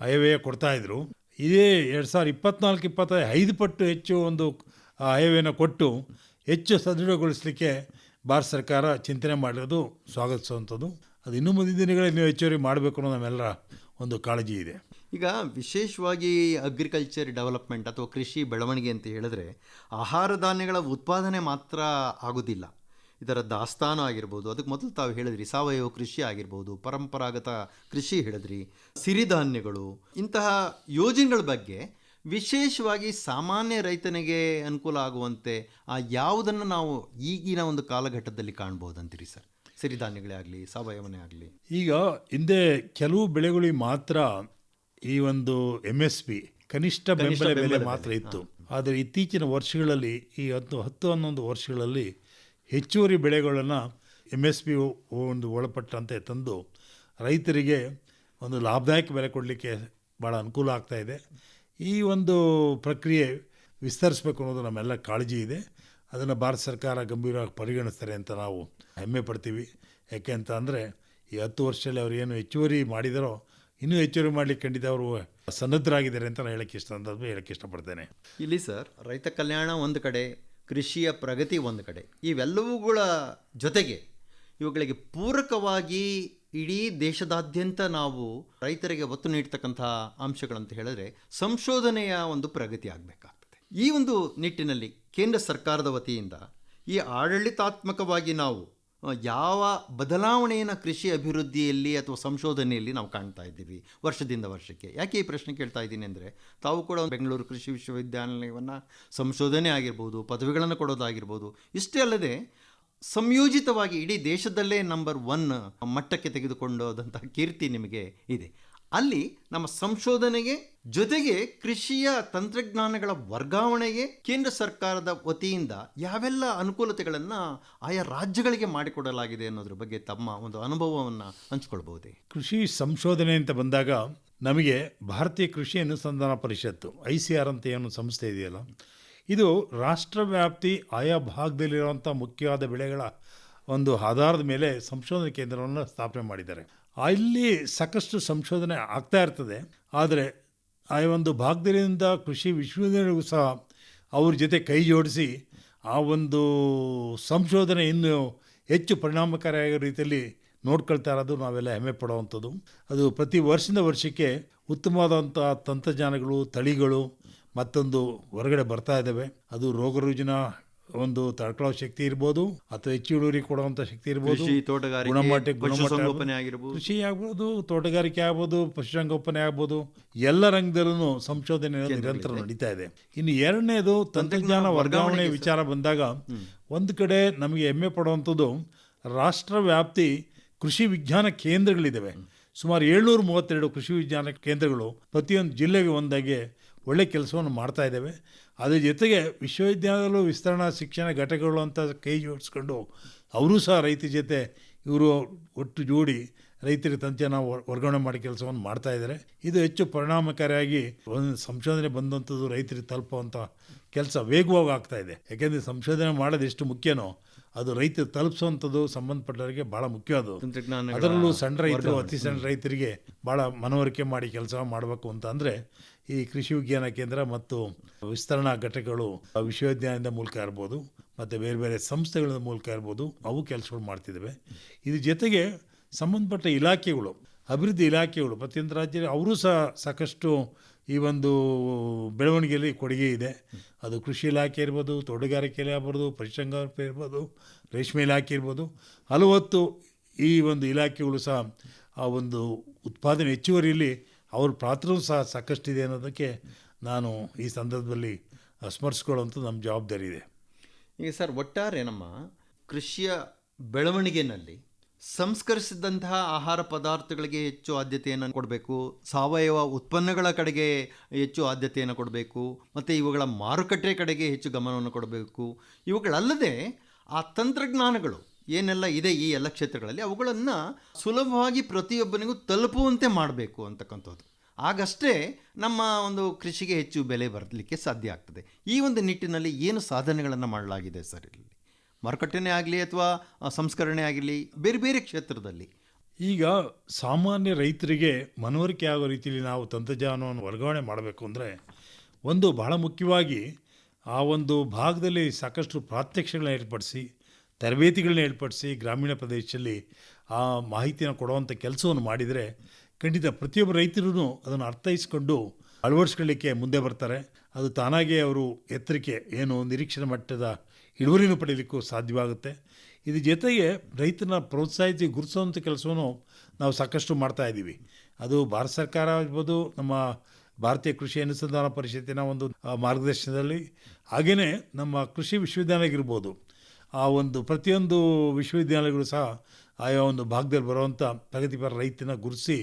ಆಯವ್ಯಯ ಕೊಡ್ತಾಯಿದ್ರು ಇದೇ ಎರಡು ಸಾವಿರ ಇಪ್ಪತ್ನಾಲ್ಕು ಇಪ್ಪತ್ತ ಐದು ಪಟ್ಟು ಹೆಚ್ಚು ಒಂದು ಆಯವ್ಯನ ಕೊಟ್ಟು ಹೆಚ್ಚು ಸದೃಢಗೊಳಿಸಲಿಕ್ಕೆ ಭಾರತ ಸರ್ಕಾರ ಚಿಂತನೆ ಮಾಡಿರೋದು ಸ್ವಾಗತಿಸುವಂಥದ್ದು. ಅದು ಇನ್ನೂ ಮುಂದಿನ ದಿನಗಳಲ್ಲಿ ನೀವು ಹೆಚ್ಚುವರಿ ಮಾಡಬೇಕು ಅನ್ನೋ ನಮ್ಮೆಲ್ಲರ ಒಂದು ಕಾಳಜಿ ಇದೆ. ಈಗ ವಿಶೇಷವಾಗಿ ಅಗ್ರಿಕಲ್ಚರ್ ಡೆವಲಪ್ಮೆಂಟ್ ಅಥವಾ ಕೃಷಿ ಬೆಳವಣಿಗೆ ಅಂತ ಹೇಳಿದ್ರೆ ಆಹಾರ ಧಾನ್ಯಗಳ ಉತ್ಪಾದನೆ ಮಾತ್ರ ಆಗೋದಿಲ್ಲ. ಇದರ ದಾಸ್ತಾನು ಆಗಿರ್ಬೋದು, ಅದಕ್ಕೆ ಮೊದಲು ತಾವು ಹೇಳಿದ್ರಿ ಸಾವಯವ ಕೃಷಿ ಆಗಿರ್ಬೋದು, ಪರಂಪರಾಗತ ಕೃಷಿ ಹೇಳಿದ್ರಿ, ಸಿರಿಧಾನ್ಯಗಳು, ಇಂತಹ ಯೋಜನೆಗಳ ಬಗ್ಗೆ ವಿಶೇಷವಾಗಿ ಸಾಮಾನ್ಯ ರೈತನಿಗೆ ಅನುಕೂಲ ಆಗುವಂತೆ ಆ ಯಾವುದನ್ನು ನಾವು ಈಗಿನ ಒಂದು ಕಾಲಘಟ್ಟದಲ್ಲಿ ಕಾಣ್ಬೋದಂತೀರಿ ಸರ್? ಸಿರಿಧಾನ್ಯಗಳೇ ಆಗಲಿ, ಸಾವಯವನೇ ಆಗಲಿ. ಈಗ ಹಿಂದೆ ಕೆಲವು ಬೆಳೆಗಳಿಗೆ ಮಾತ್ರ ಈ ಒಂದು ಎಂ ಎಸ್ ಪಿ ಕನಿಷ್ಠ ಬೆಂಬಲ ಬೆಲೆ ಮಾತ್ರ ಇತ್ತು. ಆದರೆ ಇತ್ತೀಚಿನ ವರ್ಷಗಳಲ್ಲಿ ಈ ಹತ್ತು ಹತ್ತು ಹನ್ನೊಂದು ವರ್ಷಗಳಲ್ಲಿ ಹೆಚ್ಚುವರಿ ಬೆಳೆಗಳನ್ನು ಎಂ ಎಸ್ ಪಿ ಒಂದು ಒಳಪಟ್ಟಂತೆ ತಂದು ರೈತರಿಗೆ ಒಂದು ಲಾಭದಾಯಕ ಬೆಲೆ ಕೊಡಲಿಕ್ಕೆ ಭಾಳ ಅನುಕೂಲ ಆಗ್ತಾ ಇದೆ. ಈ ಒಂದು ಪ್ರಕ್ರಿಯೆ ವಿಸ್ತರಿಸಬೇಕು ಅನ್ನೋದು ನಮ್ಮೆಲ್ಲ ಕಾಳಜಿ ಇದೆ. ಅದನ್ನು ಭಾರತ ಸರ್ಕಾರ ಗಂಭೀರವಾಗಿ ಪರಿಗಣಿಸ್ತಾರೆ ಅಂತ ನಾವು ಹೆಮ್ಮೆ ಪಡ್ತೀವಿ. ಯಾಕೆ ಅಂತ ಅಂದರೆ ಈ ಹತ್ತು ವರ್ಷದಲ್ಲಿ ಅವರು ಏನು ಹೆಚ್ಚುವರಿ ಮಾಡಿದಾರೋ ಇನ್ನೂ ಹೆಚ್ಚುವರಿ ಮಾಡಲಿಕ್ಕೆ ಖಂಡಿತ ಅವರು ಸನ್ನದ್ಧರಾಗಿದ್ದಾರೆ ಅಂತ ನಾನು ಹೇಳಕ್ಕೆ ಇಷ್ಟ ಅಂತ ಹೇಳಕ್ಕೆ ಇಷ್ಟಪಡ್ತೇನೆ. ಇಲ್ಲಿ ಸರ್, ರೈತ ಕಲ್ಯಾಣ ಒಂದು ಕಡೆ, ಕೃಷಿಯ ಪ್ರಗತಿ ಒಂದು ಕಡೆ. ಇವೆಲ್ಲವುಗಳ ಜೊತೆಗೆ ಇವುಗಳಿಗೆ ಪೂರಕವಾಗಿ ಇಡೀ ದೇಶದಾದ್ಯಂತ ನಾವು ರೈತರಿಗೆ ಒತ್ತು ನೀಡ್ತಕ್ಕಂಥ ಅಂಶಗಳಂತ ಹೇಳಿದ್ರೆ ಸಂಶೋಧನೆಯ ಒಂದು ಪ್ರಗತಿ ಆಗಬೇಕಾಗ್ತದೆ. ಈ ಒಂದು ನಿಟ್ಟಿನಲ್ಲಿ ಕೇಂದ್ರ ಸರ್ಕಾರದ ವತಿಯಿಂದ ಈ ಆಡಳಿತಾತ್ಮಕವಾಗಿ ನಾವು ಯಾವ ಬದಲಾವಣೆಯನ್ನು ಕೃಷಿ ಅಭಿವೃದ್ಧಿಯಲ್ಲಿ ಅಥವಾ ಸಂಶೋಧನೆಯಲ್ಲಿ ನಾವು ಕಾಣ್ತಾ ಇದ್ದೀವಿ ವರ್ಷದಿಂದ ವರ್ಷಕ್ಕೆ? ಯಾಕೆ ಈ ಪ್ರಶ್ನೆ ಕೇಳ್ತಾ ಇದ್ದೀನಿ ಅಂದರೆ, ತಾವು ಕೂಡ ಬೆಂಗಳೂರು ಕೃಷಿ ವಿಶ್ವವಿದ್ಯಾನಿಲಯವನ್ನು ಸಂಶೋಧನೆ ಆಗಿರ್ಬೋದು, ಪದವಿಗಳನ್ನು ಕೊಡೋದಾಗಿರ್ಬೋದು, ಇಷ್ಟೇ ಅಲ್ಲದೆ ಸಂಯೋಜಿತವಾಗಿ ಇಡೀ ದೇಶದಲ್ಲೇ ನಂಬರ್ ಒನ್ ಮಟ್ಟಕ್ಕೆ ತೆಗೆದುಕೊಂಡೋದಂತಹ ಕೀರ್ತಿ ನಿಮಗೆ ಇದೆ. ಅಲ್ಲಿ ನಮ್ಮ ಸಂಶೋಧನೆಗೆ ಜೊತೆಗೆ ಕೃಷಿಯ ತಂತ್ರಜ್ಞಾನಗಳ ವರ್ಗಾವಣೆಗೆ ಕೇಂದ್ರ ಸರ್ಕಾರದ ವತಿಯಿಂದ ಯಾವೆಲ್ಲ ಅನುಕೂಲತೆಗಳನ್ನು ಆಯಾ ರಾಜ್ಯಗಳಿಗೆ ಮಾಡಿಕೊಡಲಾಗಿದೆ ಅನ್ನೋದ್ರ ಬಗ್ಗೆ ತಮ್ಮ ಒಂದು ಅನುಭವವನ್ನು ಹಂಚ್ಕೊಳ್ಬಹುದೇ? ಕೃಷಿ ಸಂಶೋಧನೆ ಅಂತ ಬಂದಾಗ ನಮಗೆ ಭಾರತೀಯ ಕೃಷಿ ಅನುಸಂಧಾನ ಪರಿಷತ್ತು, ಐ ಸಿ ಆರ್ ಅಂತ ಏನು ಸಂಸ್ಥೆ ಇದೆಯಲ್ಲ, ಇದು ರಾಷ್ಟ್ರವ್ಯಾಪ್ತಿ ಆಯಾ ಭಾಗದಲ್ಲಿರುವಂಥ ಮುಖ್ಯವಾದ ಬೆಳೆಗಳ ಒಂದು ಆಧಾರದ ಮೇಲೆ ಸಂಶೋಧನಾ ಕೇಂದ್ರವನ್ನು ಸ್ಥಾಪನೆ ಮಾಡಿದ್ದಾರೆ. ಅಲ್ಲಿ ಸಾಕಷ್ಟು ಸಂಶೋಧನೆ ಆಗ್ತಾ ಇರ್ತದೆ. ಆದರೆ ಆ ಒಂದು ಭಾಗದಿಂದ ಕೃಷಿ ವಿಶ್ವವಿದ್ಯಾಲಯಗೂ ಸಹ ಅವ್ರ ಜೊತೆ ಕೈ ಜೋಡಿಸಿ ಆ ಒಂದು ಸಂಶೋಧನೆ ಇನ್ನೂ ಹೆಚ್ಚು ಪರಿಣಾಮಕಾರಿಯಾಗಿ ರೀತಿಯಲ್ಲಿ ನೋಡ್ಕೊಳ್ತಾ ಇರೋದು ನಾವೆಲ್ಲ ಹೆಮ್ಮೆ ಪಡುವಂಥದ್ದು. ಅದು ಪ್ರತಿ ವರ್ಷದಿಂದ ವರ್ಷಕ್ಕೆ ಉತ್ತಮವಾದಂಥ ತಂತ್ರಜ್ಞಾನಗಳು, ತಳಿಗಳು ಮತ್ತೊಂದು ಹೊರಗಡೆ ಬರ್ತಾ ಇದ್ದಾವೆ. ಅದು ರೋಗ ರುಜಿನ ಒಂದು ತಡ್ಕೊಳ್ಳೋ ಶಕ್ತಿ ಇರ್ಬೋದು ಅಥವಾ ಹೆಚ್ಚು ಇಳುವರಿ ಕೊಡುವಂಥ ಶಕ್ತಿ ಇರ್ಬೋದು ಗುಣಮಟ್ಟ ಆಗಿರ್ಬೋದು. ಕೃಷಿ ಆಗ್ಬೋದು ತೋಟಗಾರಿಕೆ ಆಗ್ಬೋದು ಪಶುಸಂಗೋಪನೆ ಆಗ್ಬೋದು ಎಲ್ಲ ರಂಗದಲ್ಲೂ ಸಂಶೋಧನೆ ನಿರಂತರ ನಡೀತಾ ಇದೆ. ಇನ್ನು ಎರಡನೇದು ತಂತ್ರಜ್ಞಾನ ವರ್ಗಾವಣೆ ವಿಚಾರ ಬಂದಾಗ ಒಂದು ಕಡೆ ನಮಗೆ ಹೆಮ್ಮೆ ಪಡುವಂಥದ್ದು ರಾಷ್ಟ್ರವ್ಯಾಪ್ತಿ ಕೃಷಿ ವಿಜ್ಞಾನ ಕೇಂದ್ರಗಳಿದ್ದಾವೆ. ಸುಮಾರು ಏಳ್ನೂರ ಮೂವತ್ತೆರಡು ಕೃಷಿ ವಿಜ್ಞಾನ ಕೇಂದ್ರಗಳು ಪ್ರತಿಯೊಂದು ಜಿಲ್ಲೆಗೆ ಒಂದಾಗಿ ಒಳ್ಳೆ ಕೆಲಸವನ್ನು ಮಾಡ್ತಾ ಇದ್ದೇವೆ. ಅದ್ರ ಜೊತೆಗೆ ವಿಶ್ವವಿದ್ಯಾಲಯದಲ್ಲೂ ವಿಸ್ತರಣಾ ಶಿಕ್ಷಣ ಘಟಕಗಳು ಅಂತ ಕೈ ಜೋಡಿಸ್ಕೊಂಡು ಅವರೂ ಸಹ ರೈತರ ಜೊತೆ ಇವರು ಒಟ್ಟು ಜೋಡಿ ರೈತರಿಗೆ ತಂತ್ರಜ್ಞಾನ ನಾವು ವರ್ಗಾವಣೆ ಮಾಡಿ ಕೆಲಸವನ್ನು ಮಾಡ್ತಾ ಇದ್ದಾರೆ. ಇದು ಹೆಚ್ಚು ಪರಿಣಾಮಕಾರಿಯಾಗಿ ಒಂದು ಸಂಶೋಧನೆ ಬಂದಂಥದ್ದು ರೈತರಿಗೆ ತಲುಪುವಂಥ ಕೆಲಸ ವೇಗವಾಗಿ ಆಗ್ತಾ ಇದೆ. ಯಾಕೆಂದರೆ ಸಂಶೋಧನೆ ಮಾಡೋದು ಎಷ್ಟು ಮುಖ್ಯನೋ ಅದು ರೈತರು ತಲುಪಿಸುವಂಥದ್ದು ಸಂಬಂಧಪಟ್ಟವರಿಗೆ ಭಾಳ ಮುಖ್ಯ ಅದು ಅದರಲ್ಲೂ ಸಣ್ಣ ರೈತರು ಅತಿ ಸಣ್ಣ ರೈತರಿಗೆ ಭಾಳ ಮನವರಿಕೆ ಮಾಡಿ ಕೆಲಸ ಮಾಡಬೇಕು ಅಂತ ಅಂದರೆ ಈ ಕೃಷಿ ವಿಜ್ಞಾನ ಕೇಂದ್ರ ಮತ್ತು ವಿಸ್ತರಣಾ ಘಟಕಗಳು ವಿಶ್ವವಿದ್ಯಾಲಯದ ಮೂಲಕ ಇರ್ಬೋದು, ಮತ್ತು ಬೇರೆ ಬೇರೆ ಸಂಸ್ಥೆಗಳ ಮೂಲಕ ಇರ್ಬೋದು, ಅವು ಕೆಲಸಗಳು ಮಾಡ್ತಿದ್ದಾವೆ. ಇದ್ರ ಜೊತೆಗೆ ಸಂಬಂಧಪಟ್ಟ ಇಲಾಖೆಗಳು, ಅಭಿವೃದ್ಧಿ ಇಲಾಖೆಗಳು ಪ್ರತಿಯೊಂದು ರಾಜ್ಯದಲ್ಲಿ ಅವರು ಸಹ ಸಾಕಷ್ಟು ಈ ಒಂದು ಬೆಳವಣಿಗೆಯಲ್ಲಿ ಕೊಡುಗೆ ಇದೆ. ಅದು ಕೃಷಿ ಇಲಾಖೆ ಇರ್ಬೋದು, ತೋಟಗಾರಿಕೆ ಇರ್ಬೋದು ಪಶುಸಂಗೋಪನೆ ಇರ್ಬೋದು, ರೇಷ್ಮೆ ಇಲಾಖೆ ಇರ್ಬೋದು, ಹಲವತ್ತು ಈ ಒಂದು ಇಲಾಖೆಗಳು ಸಹ ಆ ಒಂದು ಉತ್ಪಾದನೆ ಹೆಚ್ಚುವರಿಯಲ್ಲಿ ಅವ್ರ ಪಾತ್ರವೂ ಸಹ ಸಾಕಷ್ಟಿದೆ ಅನ್ನೋದಕ್ಕೆ ನಾನು ಈ ಸಂದರ್ಭದಲ್ಲಿ ಸ್ಮರಿಸ್ಕೊಳ್ಳೋಂಥ ನಮ್ಮ ಜವಾಬ್ದಾರಿ ಇದೆ. ಈಗ ಸರ್, ಒಟ್ಟಾರೆ ನಮ್ಮ ಕೃಷಿಯ ಬೆಳವಣಿಗೆನಲ್ಲಿ ಸಂಸ್ಕರಿಸಿದಂತಹ ಆಹಾರ ಪದಾರ್ಥಗಳಿಗೆ ಹೆಚ್ಚು ಆದ್ಯತೆಯನ್ನು ಕೊಡಬೇಕು, ಸಾವಯವ ಉತ್ಪನ್ನಗಳ ಕಡೆಗೆ ಹೆಚ್ಚು ಆದ್ಯತೆಯನ್ನು ಕೊಡಬೇಕು, ಮತ್ತು ಇವುಗಳ ಮಾರುಕಟ್ಟೆ ಕಡೆಗೆ ಹೆಚ್ಚು ಗಮನವನ್ನು ಕೊಡಬೇಕು. ಇವುಗಳಲ್ಲದೆ ಆ ತಂತ್ರಜ್ಞಾನಗಳು ಏನೆಲ್ಲ ಇದೆ ಈ ಎಲ್ಲ ಕ್ಷೇತ್ರಗಳಲ್ಲಿ ಅವುಗಳನ್ನು ಸುಲಭವಾಗಿ ಪ್ರತಿಯೊಬ್ಬನಿಗೂ ತಲುಪುವಂತೆ ಮಾಡಬೇಕು ಅಂತಕ್ಕಂಥದ್ದು. ಆಗಷ್ಟೇ ನಮ್ಮ ಒಂದು ಕೃಷಿಗೆ ಹೆಚ್ಚು ಬೆಲೆ ಬರಲಿಕ್ಕೆ ಸಾಧ್ಯ ಆಗ್ತದೆ. ಈ ಒಂದು ನಿಟ್ಟಿನಲ್ಲಿ ಏನು ಸಾಧನೆಗಳನ್ನು ಮಾಡಲಾಗಿದೆ ಸರ್ ಇಲ್ಲಿ? ಮಾರುಕಟ್ಟೆನೇ ಆಗಲಿ ಅಥವಾ ಸಂಸ್ಕರಣೆ ಆಗಲಿ, ಬೇರೆ ಬೇರೆ ಕ್ಷೇತ್ರದಲ್ಲಿ? ಈಗ ಸಾಮಾನ್ಯ ರೈತರಿಗೆ ಮನವರಿಕೆ ಆಗೋ ರೀತಿಯಲ್ಲಿ ನಾವು ತಂತ್ರಜ್ಞಾನವನ್ನು ವರ್ಗಾವಣೆ ಮಾಡಬೇಕು ಅಂದರೆ ಒಂದು ಬಹಳ ಮುಖ್ಯವಾಗಿ ಆ ಒಂದು ಭಾಗದಲ್ಲಿ ಸಾಕಷ್ಟು ಪ್ರಾತ್ಯಕ್ಷಗಳನ್ನ ಏರ್ಪಡಿಸಿ ತರಬೇತಿಗಳನ್ನ ಏರ್ಪಡಿಸಿ ಗ್ರಾಮೀಣ ಪ್ರದೇಶದಲ್ಲಿ ಆ ಮಾಹಿತಿಯನ್ನು ಕೊಡುವಂಥ ಕೆಲಸವನ್ನು ಮಾಡಿದರೆ ಖಂಡಿತ ಪ್ರತಿಯೊಬ್ಬ ರೈತರು ಅದನ್ನು ಅರ್ಥೈಸಿಕೊಂಡು ಅಳವಡಿಸ್ಕೊಳ್ಳಿಕ್ಕೆ ಮುಂದೆ ಬರ್ತಾರೆ. ಅದು ತಾನಾಗೇ ಅವರು ಎತ್ತರಿಕೆ ಏನು ನಿರೀಕ್ಷಣೆ ಮಟ್ಟದ ಇಳುವರಿನೂ ಪಡೆಯಲಿಕ್ಕೂ ಸಾಧ್ಯವಾಗುತ್ತೆ. ಇದ್ರ ಜೊತೆಗೆ ರೈತನ ಪ್ರೋತ್ಸಾಹಿಸಿ ಗುರುತಿಸುವಂಥ ಕೆಲಸವನ್ನು ನಾವು ಸಾಕಷ್ಟು ಮಾಡ್ತಾ ಇದ್ದೀವಿ. ಅದು ಭಾರತ ಸರ್ಕಾರ ಇರ್ಬೋದು ನಮ್ಮ ಭಾರತೀಯ ಕೃಷಿ ಅನುಸಂಧಾನ ಪರಿಷತ್ತಿನ ಒಂದು ಮಾರ್ಗದರ್ಶನದಲ್ಲಿ. ಹಾಗೆಯೇ ನಮ್ಮ ಕೃಷಿ ವಿಶ್ವವಿದ್ಯಾಲಯ ಇರ್ಬೋದು ಆ ಒಂದು ಪ್ರತಿಯೊಂದು ವಿಶ್ವವಿದ್ಯಾಲಯಗಳು ಸಹ ಆಯಾ ಒಂದು ಭಾಗದಲ್ಲಿ ಬರುವಂಥ ಪ್ರಗತಿಪರ ರೈತನ ಗುರುಸಿ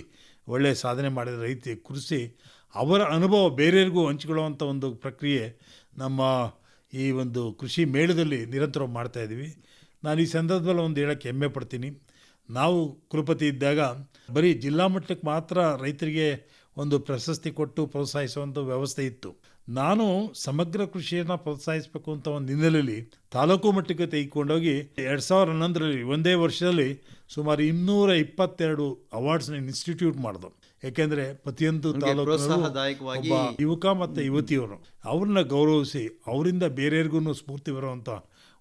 ಒಳ್ಳೆಯ ಸಾಧನೆ ಮಾಡಿದ ರೈತ ಕುರಿಸಿ ಅವರ ಅನುಭವ ಬೇರೆಯರಿಗೂ ಹಂಚಿಕೊಳ್ಳುವಂಥ ಒಂದು ಪ್ರಕ್ರಿಯೆ ನಮ್ಮ ಈ ಒಂದು ಕೃಷಿ ಮೇಳದಲ್ಲಿ ನಿರಂತರ ಮಾಡ್ತಾ ಇದ್ದೀವಿ. ನಾನು ಈ ಸಂದರ್ಭದಲ್ಲಿ ಒಂದು ಹೇಳೋಕ್ಕೆ ಹೆಮ್ಮೆ ಪಡ್ತೀನಿ. ನಾವು ಕುಲಪತಿ ಇದ್ದಾಗ ಬರೀ ಜಿಲ್ಲಾ ಮಟ್ಟಕ್ಕೆ ಮಾತ್ರ ರೈತರಿಗೆ ಒಂದು ಪ್ರಶಸ್ತಿ ಕೊಟ್ಟು ಪ್ರೋತ್ಸಾಹಿಸುವಂಥ ವ್ಯವಸ್ಥೆ ಇತ್ತು. ನಾನು ಸಮಗ್ರ ಕೃಷಿಯನ್ನು ಪ್ರೋತ್ಸಾಹಿಸಬೇಕು ಅಂತ ಒಂದು ಹಿನ್ನೆಲೆಯಲ್ಲಿ ತಾಲೂಕು ಮಟ್ಟಕ್ಕೆ ತೆಗೆದುಕೊಂಡೋಗಿ ಎರಡು ಸಾವಿರ ಹನ್ನೊಂದರಲ್ಲಿ ಒಂದೇ ವರ್ಷದಲ್ಲಿ ಸುಮಾರು ಇನ್ನೂರ ಇಪ್ಪತ್ತೆರಡು ಅವಾರ್ಡ್ಸ್ನ ಇನ್ಸ್ಟಿಟ್ಯೂಟ್ ಮಾಡಿದ್ರು ಯಾಕೆಂದರೆ ಪ್ರತಿಯೊಂದು ನಮ್ಗೆ ತಾಲೂಕು ಪ್ರೋತ್ಸಾಹದಾಯಕವಾಗಿ ಯುವಕ ಮತ್ತು ಯುವತಿಯವರು ಅವ್ರನ್ನ ಗೌರವಿಸಿ ಅವರಿಂದ ಬೇರೆಯವ್ರಿಗೂ ಸ್ಫೂರ್ತಿ ಬರುವಂಥ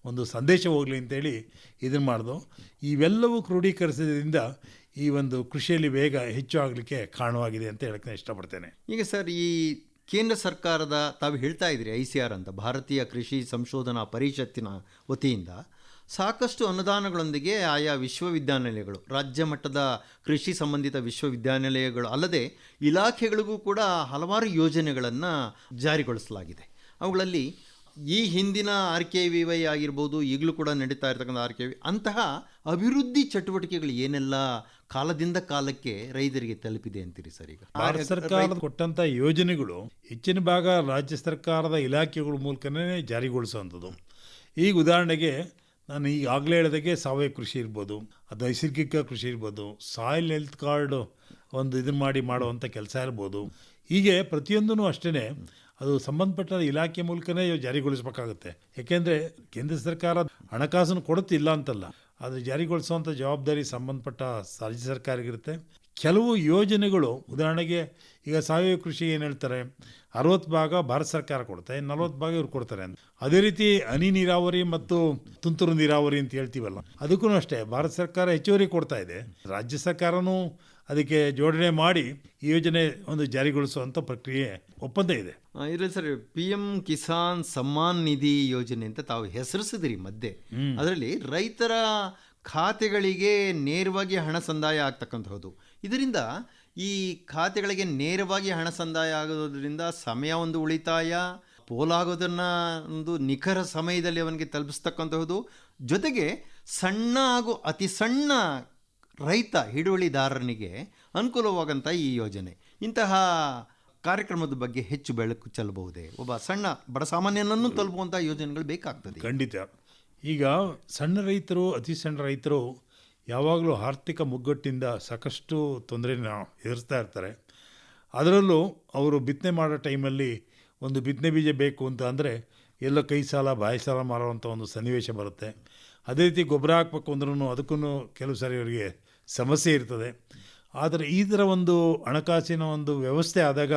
ಒಂದು ಸಂದೇಶ ಹೋಗಲಿ ಅಂತೇಳಿ ಇದನ್ನು ಮಾಡಿದ್ರು ಇವೆಲ್ಲವೂ ಕ್ರೋಢೀಕರಿಸಿದ್ರಿಂದ ಈ ಒಂದು ಕೃಷಿಯಲ್ಲಿ ವೇಗ ಹೆಚ್ಚು ಆಗಲಿಕ್ಕೆ ಕಾರಣವಾಗಿದೆ ಅಂತ ಹೇಳಕ್ಕೆ ನಾನು ಇಷ್ಟಪಡ್ತೇನೆ. ಈಗ ಸರ್ ಈ ಕೇಂದ್ರ ಸರ್ಕಾರದ ತಾವು ಹೇಳ್ತಾ ಇದ್ರಿ ಐ ಸಿ ಆರ್ ಅಂತ, ಭಾರತೀಯ ಕೃಷಿ ಸಂಶೋಧನಾ ಪರಿಷತ್ತಿನ ವತಿಯಿಂದ ಸಾಕಷ್ಟು ಅನುದಾನಗಳೊಂದಿಗೆ ಆಯಾ ವಿಶ್ವವಿದ್ಯಾನಿಲಯಗಳು, ರಾಜ್ಯ ಮಟ್ಟದ ಕೃಷಿ ಸಂಬಂಧಿತ ವಿಶ್ವವಿದ್ಯಾನಿಲಯಗಳು ಅಲ್ಲದೆ ಇಲಾಖೆಗಳಿಗೂ ಕೂಡ ಹಲವಾರು ಯೋಜನೆಗಳನ್ನು ಜಾರಿಗೊಳಿಸಲಾಗಿದೆ. ಅವುಗಳಲ್ಲಿ ಈ ಹಿಂದಿನ ಆರ್ ಕೆ ವಿ ವೈ ಆಗಿರ್ಬೋದು, ಈಗಲೂ ಕೂಡ ನಡೀತಾ ಇರ್ತಕ್ಕಂಥ ಆರ್ ಕೆ ವಿ ಅಂತಹ ಅಭಿವೃದ್ಧಿ ಚಟುವಟಿಕೆಗಳು ಏನೆಲ್ಲ ಕಾಲದಿಂದ ಕಾಲಕ್ಕೆ ರೈತರಿಗೆ ತಲುಪಿದೆ ಅಂತೀರಿ ಸರ್ ಈಗ? ಭಾರತ ಸರ್ಕಾರ ಕೊಟ್ಟಂತ ಯೋಜನೆಗಳು ಹೆಚ್ಚಿನ ಭಾಗ ರಾಜ್ಯ ಸರ್ಕಾರದ ಇಲಾಖೆಗಳ ಮೂಲಕನೇ ಜಾರಿಗೊಳಿಸುವಂಥದ್ದು. ಈಗ ಉದಾಹರಣೆಗೆ ನಾನು ಈಗಾಗಲೇ ಹೇಳಿದಾಗೆ ಸಾವಯವ ಕೃಷಿ ಇರ್ಬೋದು ಅದು ನೈಸರ್ಗಿಕ ಕೃಷಿ ಇರ್ಬೋದು ಸಾಯಿಲ್ ಹೆಲ್ತ್ ಕಾರ್ಡ್ ಒಂದು ಇದನ್ನು ಮಾಡಿ ಮಾಡುವಂಥ ಕೆಲಸ ಇರ್ಬೋದು. ಹೀಗೆ ಪ್ರತಿಯೊಂದೂ ಅಷ್ಟೇ ಅದು ಸಂಬಂಧಪಟ್ಟ ಇಲಾಖೆ ಮೂಲಕನೇ ಜಾರಿಗೊಳಿಸಬೇಕಾಗುತ್ತೆ. ಯಾಕೆಂದರೆ ಕೇಂದ್ರ ಸರ್ಕಾರ ಹಣಕಾಸನ್ನು ಕೊಡುತ್ತಿಲ್ಲ ಅಂತಲ್ಲ. ಆದರೆ ಜಾರಿಗೊಳಿಸುವಂಥ ಜವಾಬ್ದಾರಿ ಸಂಬಂಧಪಟ್ಟ ರಾಜ್ಯ ಸರ್ಕಾರಕ್ಕಿರುತ್ತೆ ಕೆಲವು ಯೋಜನೆಗಳು ಉದಾಹರಣೆಗೆ ಈಗ ಸಾವಯವ ಕೃಷಿ ಏನು ಹೇಳ್ತಾರೆ ಅರವತ್ತು ಭಾಗ ಭಾರತ ಸರ್ಕಾರ ಕೊಡುತ್ತೆ ನಲವತ್ತು ಭಾಗ ಇವ್ರು ಕೊಡ್ತಾರೆ ಅಂತ. ಅದೇ ರೀತಿ ಹನಿ ನೀರಾವರಿ ಮತ್ತು ತುಂತುರು ನೀರಾವರಿ ಅಂತ ಹೇಳ್ತೀವಲ್ಲ ಅದಕ್ಕೂ ಅಷ್ಟೇ ಭಾರತ ಸರ್ಕಾರ ಹೆಚ್ಚುವರಿ ಕೊಡ್ತಾ ಇದೆ. ರಾಜ್ಯ ಸರ್ಕಾರನೂ ಅದಕ್ಕೆ ಜೋಡಣೆ ಮಾಡಿ ಈ ಯೋಜನೆ ಒಂದು ಜಾರಿಗೊಳಿಸುವಂಥ ಪ್ರಕ್ರಿಯೆ ಒಪ್ಪಂದ ಇದೆ. ಇರಲಿ sir P M Kisan Samman Nidhi ಯೋಜನೆ ಅಂತ ತಾವು ಹೆಸರಿಸಿದ್ರಿ ಮಧ್ಯೆ. ಅದರಲ್ಲಿ ರೈತರ ಖಾತೆಗಳಿಗೆ ನೇರವಾಗಿ ಹಣ ಸಂದಾಯ ಆಗ್ತಕ್ಕಂಥದ್ದು ಇದರಿಂದ ಈ ಖಾತೆಗಳಿಗೆ ನೇರವಾಗಿ ಹಣ ಸಂದಾಯ ಆಗೋದ್ರಿಂದ ಸಮಯ ಒಂದು ಉಳಿತಾಯ, ಪೋಲಾಗೋದನ್ನು ಒಂದು ನಿಖರ ಸಮಯದಲ್ಲಿ ಅವನಿಗೆ ತಲುಪಿಸ್ತಕ್ಕಂತಹದ್ದು ಜೊತೆಗೆ ಸಣ್ಣ ಹಾಗೂ ಅತಿ ಸಣ್ಣ ರೈತ ಹಿಡುವಳಿದಾರನಿಗೆ ಅನುಕೂಲವಾಗಂಥ ಈ ಯೋಜನೆ. ಇಂತಹ ಕಾರ್ಯಕ್ರಮದ ಬಗ್ಗೆ ಹೆಚ್ಚು ಬೆಳಕು ಚೆಲ್ಲಬಹುದೇ? ಒಬ್ಬ ಸಣ್ಣ, ಬಡ ಸಾಮಾನ್ಯನನ್ನು ತಲುಪುವಂಥ ಯೋಜನೆಗಳು ಬೇಕಾಗ್ತದೆ. ಖಂಡಿತ. ಈಗ ಸಣ್ಣ ರೈತರು, ಅತಿ ಸಣ್ಣ ರೈತರು ಯಾವಾಗಲೂ ಆರ್ಥಿಕ ಮುಗ್ಗಟ್ಟಿಂದ ಸಾಕಷ್ಟು ತೊಂದರೆನ ಎದುರಿಸ್ತಾ ಇರ್ತಾರೆ. ಅದರಲ್ಲೂ ಅವರು ಬಿತ್ತನೆ ಮಾಡೋ ಟೈಮಲ್ಲಿ ಒಂದು ಬಿತ್ತನೆ ಬೀಜ ಬೇಕು ಅಂತ ಅಂದರೆ ಎಲ್ಲ ಕೈ ಸಾಲ, ಬಾಯಿ ಸಾಲ ಮಾರುವಂಥ ಒಂದು ಸನ್ನಿವೇಶ ಬರುತ್ತೆ. ಅದೇ ರೀತಿ ಗೊಬ್ಬರ ಹಾಕ್ಬೇಕು ಅಂದ್ರೂ ಅದಕ್ಕೂ ಕೆಲವು ಸಾರಿ ಅವರಿಗೆ ಸಮಸ್ಯೆ ಇರ್ತದೆ. ಆದರೆ ಈ ಥರ ಒಂದು ಹಣಕಾಸಿನ ಒಂದು ವ್ಯವಸ್ಥೆ ಆದಾಗ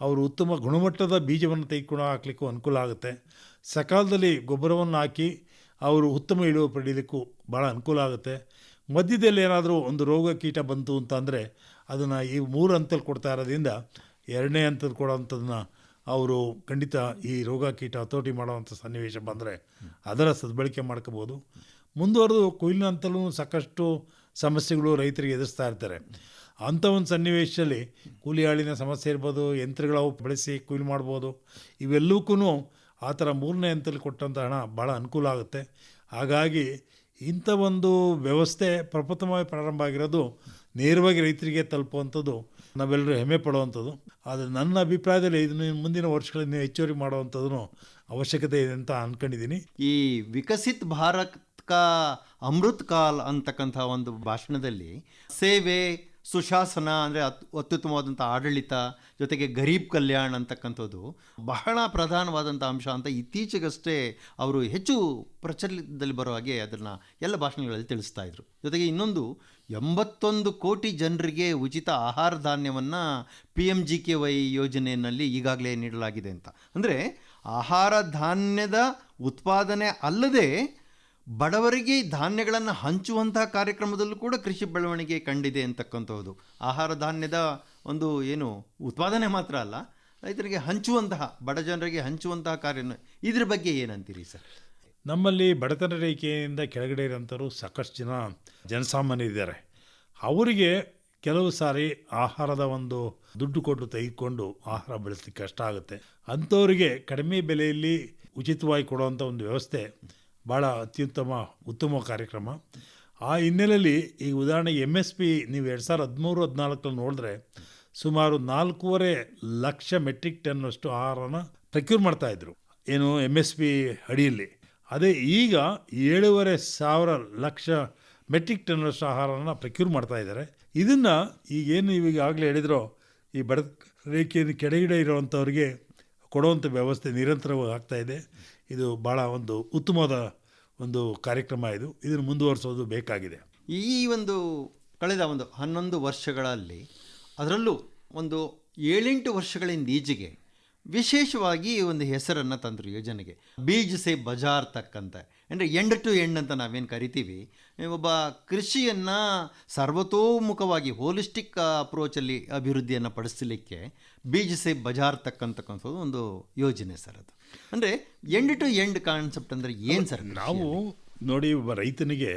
ಅವರು ಉತ್ತಮ ಗುಣಮಟ್ಟದ ಬೀಜವನ್ನು ತೆಗೆದುಕೊಂಡು ಹಾಕಲಿಕ್ಕೂ ಅನುಕೂಲ ಆಗುತ್ತೆ. ಸಕಾಲದಲ್ಲಿ ಗೊಬ್ಬರವನ್ನು ಹಾಕಿ ಅವರು ಉತ್ತಮ ಇಳುವರಿ ಪಡೀಲಿಕ್ಕೂ ಭಾಳ ಅನುಕೂಲ ಆಗುತ್ತೆ. ಮಧ್ಯದಲ್ಲಿ ಏನಾದರೂ ಒಂದು ರೋಗ ಕೀಟ ಬಂತು ಅಂತಂದರೆ ಅದನ್ನು ಈ ಮೂರು ಹಂತಲ್ಲಿ ಕೊಡ್ತಾ ಇರೋದ್ರಿಂದ ಎರಡನೇ ಹಂತದ ಕೊಡೋವಂಥದ್ದನ್ನ ಅವರು ಖಂಡಿತ ಈ ರೋಗ ಕೀಟ ಹತೋಟಿ ಮಾಡುವಂಥ ಸನ್ನಿವೇಶ ಬಂದರೆ ಅದರ ಸದ್ಬಳಕೆ ಮಾಡ್ಕೋಬೋದು. ಮುಂದುವರೆದು ಕೊಯ್ಲಿನ ಹಂತಲೂ ಸಾಕಷ್ಟು ಸಮಸ್ಯೆಗಳು ರೈತರಿಗೆ ಎದುರಿಸ್ತಾ ಇರ್ತಾರೆ. ಅಂಥ ಒಂದು ಸನ್ನಿವೇಶದಲ್ಲಿ ಕೂಲಿ ಆಳಿನ ಸಮಸ್ಯೆ ಇರ್ಬೋದು, ಯಂತ್ರಗಳ ಬಳಸಿ ಕೊಯ್ಲು ಮಾಡ್ಬೋದು ಇವೆಲ್ಲಕ್ಕೂ ಆ ಥರ ಮೂರನೇ ಹಂತದಲ್ಲಿ ಕೊಟ್ಟಂಥ ಹಣ ಭಾಳ ಅನುಕೂಲ ಆಗುತ್ತೆ. ಹಾಗಾಗಿ ಇಂಥ ಒಂದು ವ್ಯವಸ್ಥೆ ಪ್ರಪ್ರಥಮವಾಗಿ ಪ್ರಾರಂಭ ಆಗಿರೋದು ನೇರವಾಗಿ ರೈತರಿಗೆ ತಲುಪುವಂಥದ್ದು, ನಾವೆಲ್ಲರೂ ಹೆಮ್ಮೆ ಪಡುವಂಥದ್ದು. ಆದರೆ ನನ್ನ ಅಭಿಪ್ರಾಯದಲ್ಲಿ ಇದನ್ನು ಮುಂದಿನ ವರ್ಷಗಳಲ್ಲಿ ಹೆಚ್ಚುವರಿ ಮಾಡುವಂಥದ್ದು ಅವಶ್ಯಕತೆ ಇದೆ ಅಂತ ಅಂದ್ಕೊಂಡಿದ್ದೀನಿ ಈ ವಿಕಸಿತ್ ಭಾರತ ಕಾ ಅಮೃತ್ ಕಾಲ್ ಅಂತಕ್ಕಂಥ ಒಂದು ಭಾಷಣದಲ್ಲಿ ಸೇವೆ ಸುಶಾಸನ ಅಂದರೆ ಅತ್ಯುತ್ತಮವಾದಂಥ ಆಡಳಿತ, ಜೊತೆಗೆ ಗರೀಬ್ ಕಲ್ಯಾಣ ಅಂತಕ್ಕಂಥದ್ದು ಬಹಳ ಪ್ರಧಾನವಾದಂಥ ಅಂಶ ಅಂತ ಇತ್ತೀಚೆಗಷ್ಟೇ ಅವರು ಹೆಚ್ಚು ಪ್ರಚಲಿತದಲ್ಲಿ ಬರೋ ಹಾಗೆ ಅದನ್ನು ಎಲ್ಲ ಭಾಷಣಗಳಲ್ಲಿ ತಿಳಿಸ್ತಾ ಇದ್ರು. ಜೊತೆಗೆ ಇನ್ನೊಂದು, ಎಂಬತ್ತೊಂದು ಕೋಟಿ ಜನರಿಗೆ ಉಚಿತ ಆಹಾರ ಧಾನ್ಯವನ್ನು P M G K Y ಯೋಜನೆಯಲ್ಲಿ ಈಗಾಗಲೇ ನೀಡಲಾಗಿದೆ ಅಂತ. ಅಂದರೆ ಆಹಾರ ಧಾನ್ಯದ ಉತ್ಪಾದನೆ ಅಲ್ಲದೆ ಬಡವರಿಗೆ ಧಾನ್ಯಗಳನ್ನು ಹಂಚುವಂತಹ ಕಾರ್ಯಕ್ರಮದಲ್ಲೂ ಕೂಡ ಕೃಷಿ ಬೆಳವಣಿಗೆ ಕಂಡಿದೆ ಅಂತಕ್ಕಂಥದ್ದು ಆಹಾರ ಧಾನ್ಯದ ಒಂದು ಏನು ಉತ್ಪಾದನೆ ಮಾತ್ರ ಅಲ್ಲ, ರೈತರಿಗೆ ಹಂಚುವಂತಹ, ಬಡ ಜನರಿಗೆ ಹಂಚುವಂತಹ ಕಾರ್ಯ ಇದ್ರ ಬಗ್ಗೆ ಏನಂತೀರಿ ಸರ್? ನಮ್ಮಲ್ಲಿ ಬಡತನ ರೇಖೆಯಿಂದ ಕೆಳಗಡೆ ಇರೋಂಥವ್ರು ಸಾಕಷ್ಟು ಜನ ಜನಸಾಮಾನ್ಯರಿದ್ದಾರೆ ಅವರಿಗೆ ಕೆಲವು ಸಾರಿ ಆಹಾರದ ಒಂದು ದುಡ್ಡು ಕೊಟ್ಟು ತೆಗೆದುಕೊಂಡು ಆಹಾರ ಬೆಳೆಸಲಿಕ್ಕೆ ಕಷ್ಟ ಆಗುತ್ತೆ. ಅಂಥವರಿಗೆ ಕಡಿಮೆ ಬೆಲೆಯಲ್ಲಿ ಉಚಿತವಾಗಿ ಕೊಡುವಂಥ ಒಂದು ವ್ಯವಸ್ಥೆ ಭಾಳ ಅತ್ಯುತ್ತಮ, ಉತ್ತಮ ಕಾರ್ಯಕ್ರಮ. ಆ ಹಿನ್ನೆಲೆಯಲ್ಲಿ ಈಗ ಉದಾಹರಣೆಗೆ ಎಂ ಎಸ್ ಪಿ ನೀವು ಎರಡು ಸಾವಿರದ ಹದಿಮೂರು, ಹದಿನಾಲ್ಕರಲ್ಲಿ ನೋಡಿದ್ರೆ ಸುಮಾರು ನಾಲ್ಕೂವರೆ ಲಕ್ಷ ಮೆಟ್ರಿಕ್ ಟನ್ನಷ್ಟು ಆಹಾರನ ಪ್ರಕ್ಯೂರ್ ಮಾಡ್ತಾಯಿದ್ರು ಏನು ಎಂ ಎಸ್ ಪಿ ಅಡಿಯಲ್ಲಿ. ಅದೇ ಈಗ ಏಳೂವರೆ ಸಾವಿರ ಲಕ್ಷ ಮೆಟ್ರಿಕ್ ಟನ್ನಷ್ಟು ಆಹಾರನ ಪ್ರಕ್ಯೂರ್ ಮಾಡ್ತಾ ಇದ್ದಾರೆ. ಇದನ್ನು ಈಗೇನು ಇವಾಗ ಆಗಲೇ ಹೇಳಿದ್ರೋ, ಈ ಬಡ ರೇಖೆಯನ್ನು ಕೆಳಗಡೆ ಇರೋವಂಥವ್ರಿಗೆ ಕೊಡುವಂಥ ವ್ಯವಸ್ಥೆ ನಿರಂತರವಾಗಿ ಆಗ್ತಾ ಇದೆ ಭಾಳ ಒಂದು ಉತ್ತಮವಾದ ಒಂದು ಕಾರ್ಯಕ್ರಮ ಇದು. ಇದನ್ನು ಮುಂದುವರಿಸೋದು ಬೇಕಾಗಿದೆ. ಈ ಒಂದು ಕಳೆದ ಒಂದು ಹನ್ನೊಂದು ವರ್ಷಗಳಲ್ಲಿ ಅದರಲ್ಲೂ ಒಂದು ಏಳೆಂಟು ವರ್ಷಗಳಿಂದ ಈಚೆಗೆ ವಿಶೇಷವಾಗಿ ಒಂದು ಹೆಸರನ್ನು ತಂದರು ಯೋಜನೆಗೆ. ಬೀಜ್ ಸೇ ಬಜಾರ್ ತಕ್ಕಂತೆ. ಅಂದರೆ ಎಂಡ್ ಟು ಎಂಡ್ ಅಂತ ನಾವೇನು ಕರಿತೀವಿ ಒಬ್ಬ ಕೃಷಿಯನ್ನು ಸರ್ವತೋಮುಖವಾಗಿ ಹೋಲಿಸ್ಟಿಕ್ ಅಪ್ರೋಚಲ್ಲಿ ಅಭಿವೃದ್ಧಿಯನ್ನು ಪಡಿಸಲಿಕ್ಕೆ ಬೀಜ ಸೆ ಬಜಾರ್ ತಕ್ಕಂತಕ್ಕಂಥದ್ದು ಒಂದು ಯೋಜನೆ ಸರ್ ಅದು. ಅಂದರೆ ಎಂಡ್ ಟು ಎಂಡ್ ಕಾನ್ಸೆಪ್ಟ್ ಅಂದರೆ ಏನು ಸರ್ ನಾವು ನೋಡಿ ಒಬ್ಬ ರೈತನಿಗೆ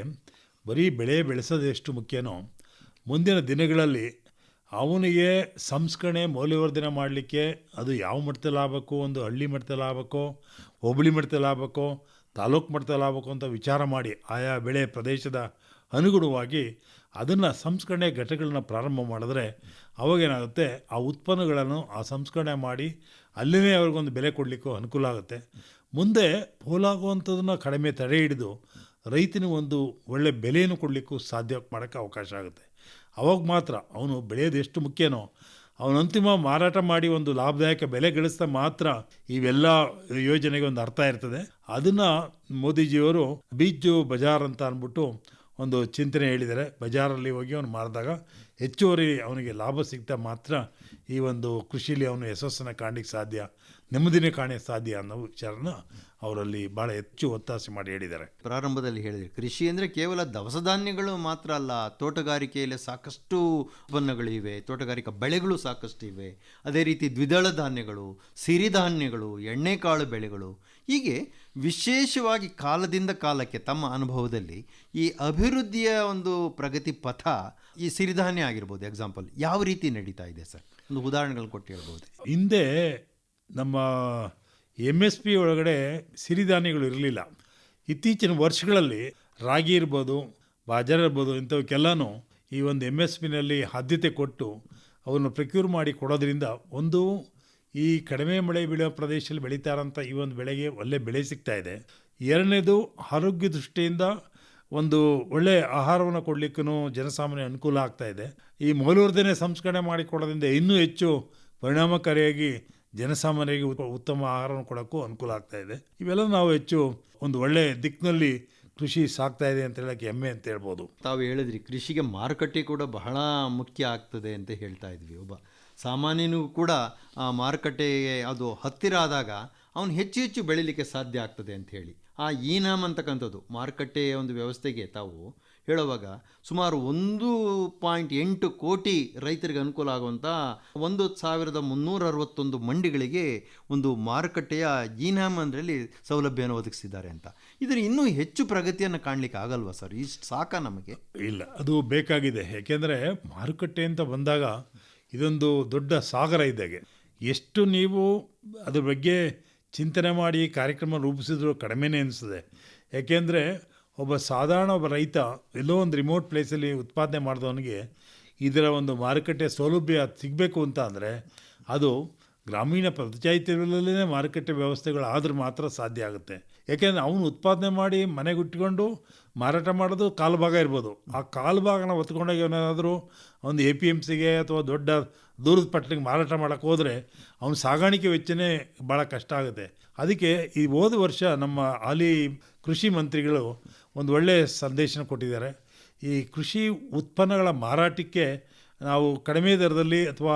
ಬರೀ ಬೆಳೆ ಬೆಳೆಸೋದು ಎಷ್ಟು ಮುಖ್ಯನೋ, ಮುಂದಿನ ದಿನಗಳಲ್ಲಿ ಅವನಿಗೆ ಸಂಸ್ಕರಣೆ, ಮೌಲ್ಯವರ್ಧನೆ ಮಾಡಲಿಕ್ಕೆ ಅದು ಯಾವ ಮಟ್ಟದಲ್ಲಿ ಆಗಬೇಕು, ಒಂದು ಹಳ್ಳಿ ಮಟ್ಟದಲ್ಲಿ ಆಗಬೇಕೋ, ಹೋಬಳಿ ಮಟ್ಟದಲ್ಲಿ ಆಗಬೇಕೋ ತಾಲೂಕು ಮಟ್ಟದಲ್ಲಿ ಆಗಬೇಕು ಅಂತ ವಿಚಾರ ಮಾಡಿ ಆಯಾ ಬೆಳೆ ಪ್ರದೇಶದ ಅನುಗುಣವಾಗಿ ಅದನ್ನು ಸಂಸ್ಕರಣೆ ಘಟಕಗಳನ್ನ ಪ್ರಾರಂಭ ಮಾಡಿದ್ರೆ ಅವಾಗೇನಾಗುತ್ತೆ? ಆ ಉತ್ಪನ್ನಗಳನ್ನು ಆ ಸಂಸ್ಕರಣೆ ಮಾಡಿ ಅಲ್ಲಿನೇ ಅವ್ರಿಗೊಂದು ಬೆಲೆ ಕೊಡಲಿಕ್ಕೂ ಅನುಕೂಲ ಆಗುತ್ತೆ. ಮುಂದೆ ಪೋಲಾಗುವಂಥದನ್ನು ಕಡಿಮೆ ತಡೆ ಹಿಡಿದು ರೈತನಿಗೆ ಒಂದು ಒಳ್ಳೆ ಬೆಲೆಯನ್ನು ಕೊಡಲಿಕ್ಕೂ ಸಾಧ್ಯ ಮಾಡೋಕ್ಕೆ ಅವಕಾಶ ಆಗುತ್ತೆ. ಅವಾಗ ಮಾತ್ರ ಅವನು ಬೆಳೆಯೋದು ಎಷ್ಟು ಮುಖ್ಯನೋ, ಅವನು ಅಂತಿಮ ಮಾರಾಟ ಮಾಡಿ ಒಂದು ಲಾಭದಾಯಕ ಬೆಲೆ ಗಳಿಸ್ತಾ ಮಾತ್ರ ಇವೆಲ್ಲ ಯೋಜನೆಗೆ ಒಂದು ಅರ್ಥ ಇರ್ತದೆ. ಅದನ್ನು ಮೋದಿಜಿಯವರು ಬೀಜು ಬಜಾರ್ ಅಂತ ಅಂದ್ಬಿಟ್ಟು ಒಂದು ಚಿಂತನೆ ಹೇಳಿದ್ದಾರೆ. ಬಜಾರಲ್ಲಿ ಹೋಗಿ ಅವನು ಮಾರಿದಾಗ ಹೆಚ್ಚುವರಿ ಅವನಿಗೆ ಲಾಭ ಸಿಗ್ತಾ ಮಾತ್ರ ಈ ಒಂದು ಕೃಷಿಲಿ ಅವನು ಯಶಸ್ಸನ್ನು ಕಾಣಲಿಕ್ಕೆ ಸಾಧ್ಯ, ನೆಮ್ಮದಿನೇ ಕಾಣಕ್ಕೆ ಸಾಧ್ಯ ಅನ್ನೋ ವಿಚಾರನ ಅವರಲ್ಲಿ ಭಾಳ ಹೆಚ್ಚು ಒತ್ತಾಸೆ ಮಾಡಿ ಹೇಳಿದ್ದಾರೆ. ಪ್ರಾರಂಭದಲ್ಲಿ ಹೇಳಿದೆ ಕೃಷಿ ಅಂದರೆ ಕೇವಲ ದವಸ ಧಾನ್ಯಗಳು ಮಾತ್ರ ಅಲ್ಲ, ತೋಟಗಾರಿಕೆಯಲ್ಲಿ ಸಾಕಷ್ಟು ಉತ್ಪನ್ನಗಳಿವೆ, ತೋಟಗಾರಿಕಾ ಬೆಳೆಗಳು ಸಾಕಷ್ಟು ಇವೆ. ಅದೇ ರೀತಿ ದ್ವಿದಳ ಧಾನ್ಯಗಳು, ಸಿರಿಧಾನ್ಯಗಳು, ಎಣ್ಣೆಕಾಳು ಬೆಳೆಗಳು, ಹೀಗೆ ವಿಶೇಷವಾಗಿ ಕಾಲದಿಂದ ಕಾಲಕ್ಕೆ ತಮ್ಮ ಅನುಭವದಲ್ಲಿ ಈ ಅಭಿವೃದ್ಧಿಯ ಒಂದು ಪ್ರಗತಿ ಪಥ ಈ ಸಿರಿಧಾನ್ಯ ಆಗಿರ್ಬೋದು ಎಕ್ಸಾಂಪಲ್ ಯಾವ ರೀತಿ ನಡೀತಾ ಇದೆ ಸರ್? ಒಂದು ಉದಾಹರಣೆಗಳು ಕೊಟ್ಟು ಹೇಳ್ಬೋದು. ಹಿಂದೆ ನಮ್ಮ ಎಂ ಎಸ್ ಪಿ ಒಳಗಡೆ ಸಿರಿಧಾನ್ಯಗಳು ಇರಲಿಲ್ಲ. ಇತ್ತೀಚಿನ ವರ್ಷಗಳಲ್ಲಿ ರಾಗಿ ಇರ್ಬೋದು, ಬಾಜರ ಇರ್ಬೋದು, ಇಂಥವಕ್ಕೆಲ್ಲನೂ ಈ ಒಂದು ಎಂ ಎಸ್ ಪಿನಲ್ಲಿ ಆದ್ಯತೆ ಕೊಟ್ಟು ಅವನ್ನು ಪ್ರಕ್ಯೂರ್ ಮಾಡಿ ಕೊಡೋದ್ರಿಂದ ಒಂದು ಈ ಕಡಿಮೆ ಮಳೆ ಬೀಳೋ ಪ್ರದೇಶದಲ್ಲಿ ಬೆಳೀತಾರಂಥ ಈ ಒಂದು ಬೆಳೆಗೆ ಒಳ್ಳೆ ಬೆಳೆ ಸಿಗ್ತಾ ಇದೆ. ಎರಡನೇದು ಆರೋಗ್ಯ ದೃಷ್ಟಿಯಿಂದ ಒಂದು ಒಳ್ಳೆ ಆಹಾರವನ್ನು ಕೊಡಲಿಕ್ಕೂ ಜನಸಾಮಾನ್ಯ ಅನುಕೂಲ ಆಗ್ತಾ ಇದೆ. ಈ ಮೌಲ್ಯವರ್ಧನೆ ಸಂಸ್ಕರಣೆ ಮಾಡಿಕೊಡೋದ್ರಿಂದ ಇನ್ನೂ ಹೆಚ್ಚು ಪರಿಣಾಮಕಾರಿಯಾಗಿ ಜನಸಾಮಾನ್ಯರಿಗೆ ಉತ್ತ- ಉತ್ತಮ ಆಹಾರವನ್ನು ಕೊಡೋಕ್ಕೂ ಅನುಕೂಲ ಆಗ್ತಾ ಇದೆ. ಇವೆಲ್ಲ ನಾವು ಹೆಚ್ಚು ಒಂದು ಒಳ್ಳೆ ದಿಕ್ಕಿನಲ್ಲಿ ಕೃಷಿ ಸಾಕ್ತಾ ಇದೆ ಅಂತ ಹೇಳಕ್ಕೆ ಹೆಮ್ಮೆ ಅಂತ ಹೇಳ್ಬೋದು. ತಾವು ಹೇಳಿದ್ರಿ, ಕೃಷಿಗೆ ಮಾರುಕಟ್ಟೆ ಕೂಡ ಬಹಳ ಮುಖ್ಯ ಆಗ್ತದೆ ಅಂತ ಹೇಳ್ತಾ ಇದ್ವಿ ಒಬ್ಬ. ಸಾಮಾನ್ಯನಿಗೂ ಕೂಡ ಆ ಮಾರುಕಟ್ಟೆಗೆ ಅದು ಹತ್ತಿರ ಆದಾಗ ಅವನು ಹೆಚ್ಚು ಹೆಚ್ಚು ಬೆಳೀಲಿಕ್ಕೆ ಸಾಧ್ಯ ಆಗ್ತದೆ ಅಂತ ಹೇಳಿ. ಆ ಈ ಅಂತಕ್ಕಂಥದ್ದು, ಮಾರುಕಟ್ಟೆಯ ಒಂದು ವ್ಯವಸ್ಥೆಗೆ ತಾವು ಹೇಳುವಾಗ ಸುಮಾರು ಒಂದು ಪಾಯಿಂಟ್ ಎಂಟು ಕೋಟಿ ರೈತರಿಗೆ ಅನುಕೂಲ ಆಗುವಂಥ ಒಂದು ಸಾವಿರದ ಮುನ್ನೂರ ಅರವತ್ತೊಂದು ಮಂಡಿಗಳಿಗೆ ಒಂದು ಮಾರುಕಟ್ಟೆಯ ಜೀನಾಮ್ ಅಂದರಲ್ಲಿ ಸೌಲಭ್ಯವನ್ನು ಒದಗಿಸಿದ್ದಾರೆ ಅಂತ. ಇದರ ಇನ್ನೂ ಹೆಚ್ಚು ಪ್ರಗತಿಯನ್ನು ಕಾಣಲಿಕ್ಕೆ ಆಗಲ್ವಾ ಸರ್? ಇಷ್ಟು ಸಾಕ ನಮಗೆ? ಇಲ್ಲ, ಅದು ಬೇಕಾಗಿದೆ. ಏಕೆಂದರೆ ಮಾರುಕಟ್ಟೆ ಅಂತ ಬಂದಾಗ ಇದೊಂದು ದೊಡ್ಡ ಸಾಗರ ಇದ್ದಾಗೆ. ಎಷ್ಟು ನೀವು ಅದ್ರ ಬಗ್ಗೆ ಚಿಂತನೆ ಮಾಡಿ ಕಾರ್ಯಕ್ರಮ ರೂಪಿಸಿದ್ರು ಕಡಿಮೆನೇ ಅನಿಸ್ತದೆ ಯಾಕೆಂದರೆ ಒಬ್ಬ ಸಾಧಾರಣ ಒಬ್ಬ ರೈತ ಎಲ್ಲೋ ಒಂದು ರಿಮೋಟ್ ಪ್ಲೇಸಲ್ಲಿ ಉತ್ಪಾದನೆ ಮಾಡಿದವನಿಗೆ ಇದರ ಒಂದು ಮಾರುಕಟ್ಟೆ ಸೌಲಭ್ಯ ಸಿಗಬೇಕು ಅಂತ ಅಂದರೆ ಅದು ಗ್ರಾಮೀಣ ಪಂಚಾಯಿತಿಗಳಲ್ಲೇ ಮಾರುಕಟ್ಟೆ ವ್ಯವಸ್ಥೆಗಳು ಆದ್ರೆ ಮಾತ್ರ ಸಾಧ್ಯ ಆಗುತ್ತೆ. ಯಾಕೆಂದರೆ ಅವನು ಉತ್ಪಾದನೆ ಮಾಡಿ ಮನೆಗೆ ಇಟ್ಕೊಂಡು ಮಾರಾಟ ಮಾಡೋದು ಕಾಲು ಭಾಗ ಇರ್ಬೋದು. ಆ ಕಾಲು ಭಾಗನ ಹೊತ್ಕೊಂಡೋಗಿ ಏನಾದರೂ ಒಂದು ಎ ಪಿ ಎಂ ಸಿಗೆ ಅಥವಾ ದೊಡ್ಡ ದೂರದ ಪಟ್ಟಣಿಗೆ ಮಾರಾಟ ಮಾಡೋಕ್ಕೆ ಹೋದರೆ ಅವನ ಸಾಗಾಣಿಕೆ ವೆಚ್ಚನೇ ಭಾಳ ಕಷ್ಟ ಆಗುತ್ತೆ. ಅದಕ್ಕೆ ಈ ಹೋದ ವರ್ಷ ನಮ್ಮ ಹಾಲಿ ಕೃಷಿ ಮಂತ್ರಿಗಳು ಒಂದು ಒಳ್ಳೆಯ ಸಂದೇಶನ ಕೊಟ್ಟಿದ್ದಾರೆ. ಈ ಕೃಷಿ ಉತ್ಪನ್ನಗಳ ಮಾರಾಟಕ್ಕೆ ನಾವು ಕಡಿಮೆ ದರದಲ್ಲಿ ಅಥವಾ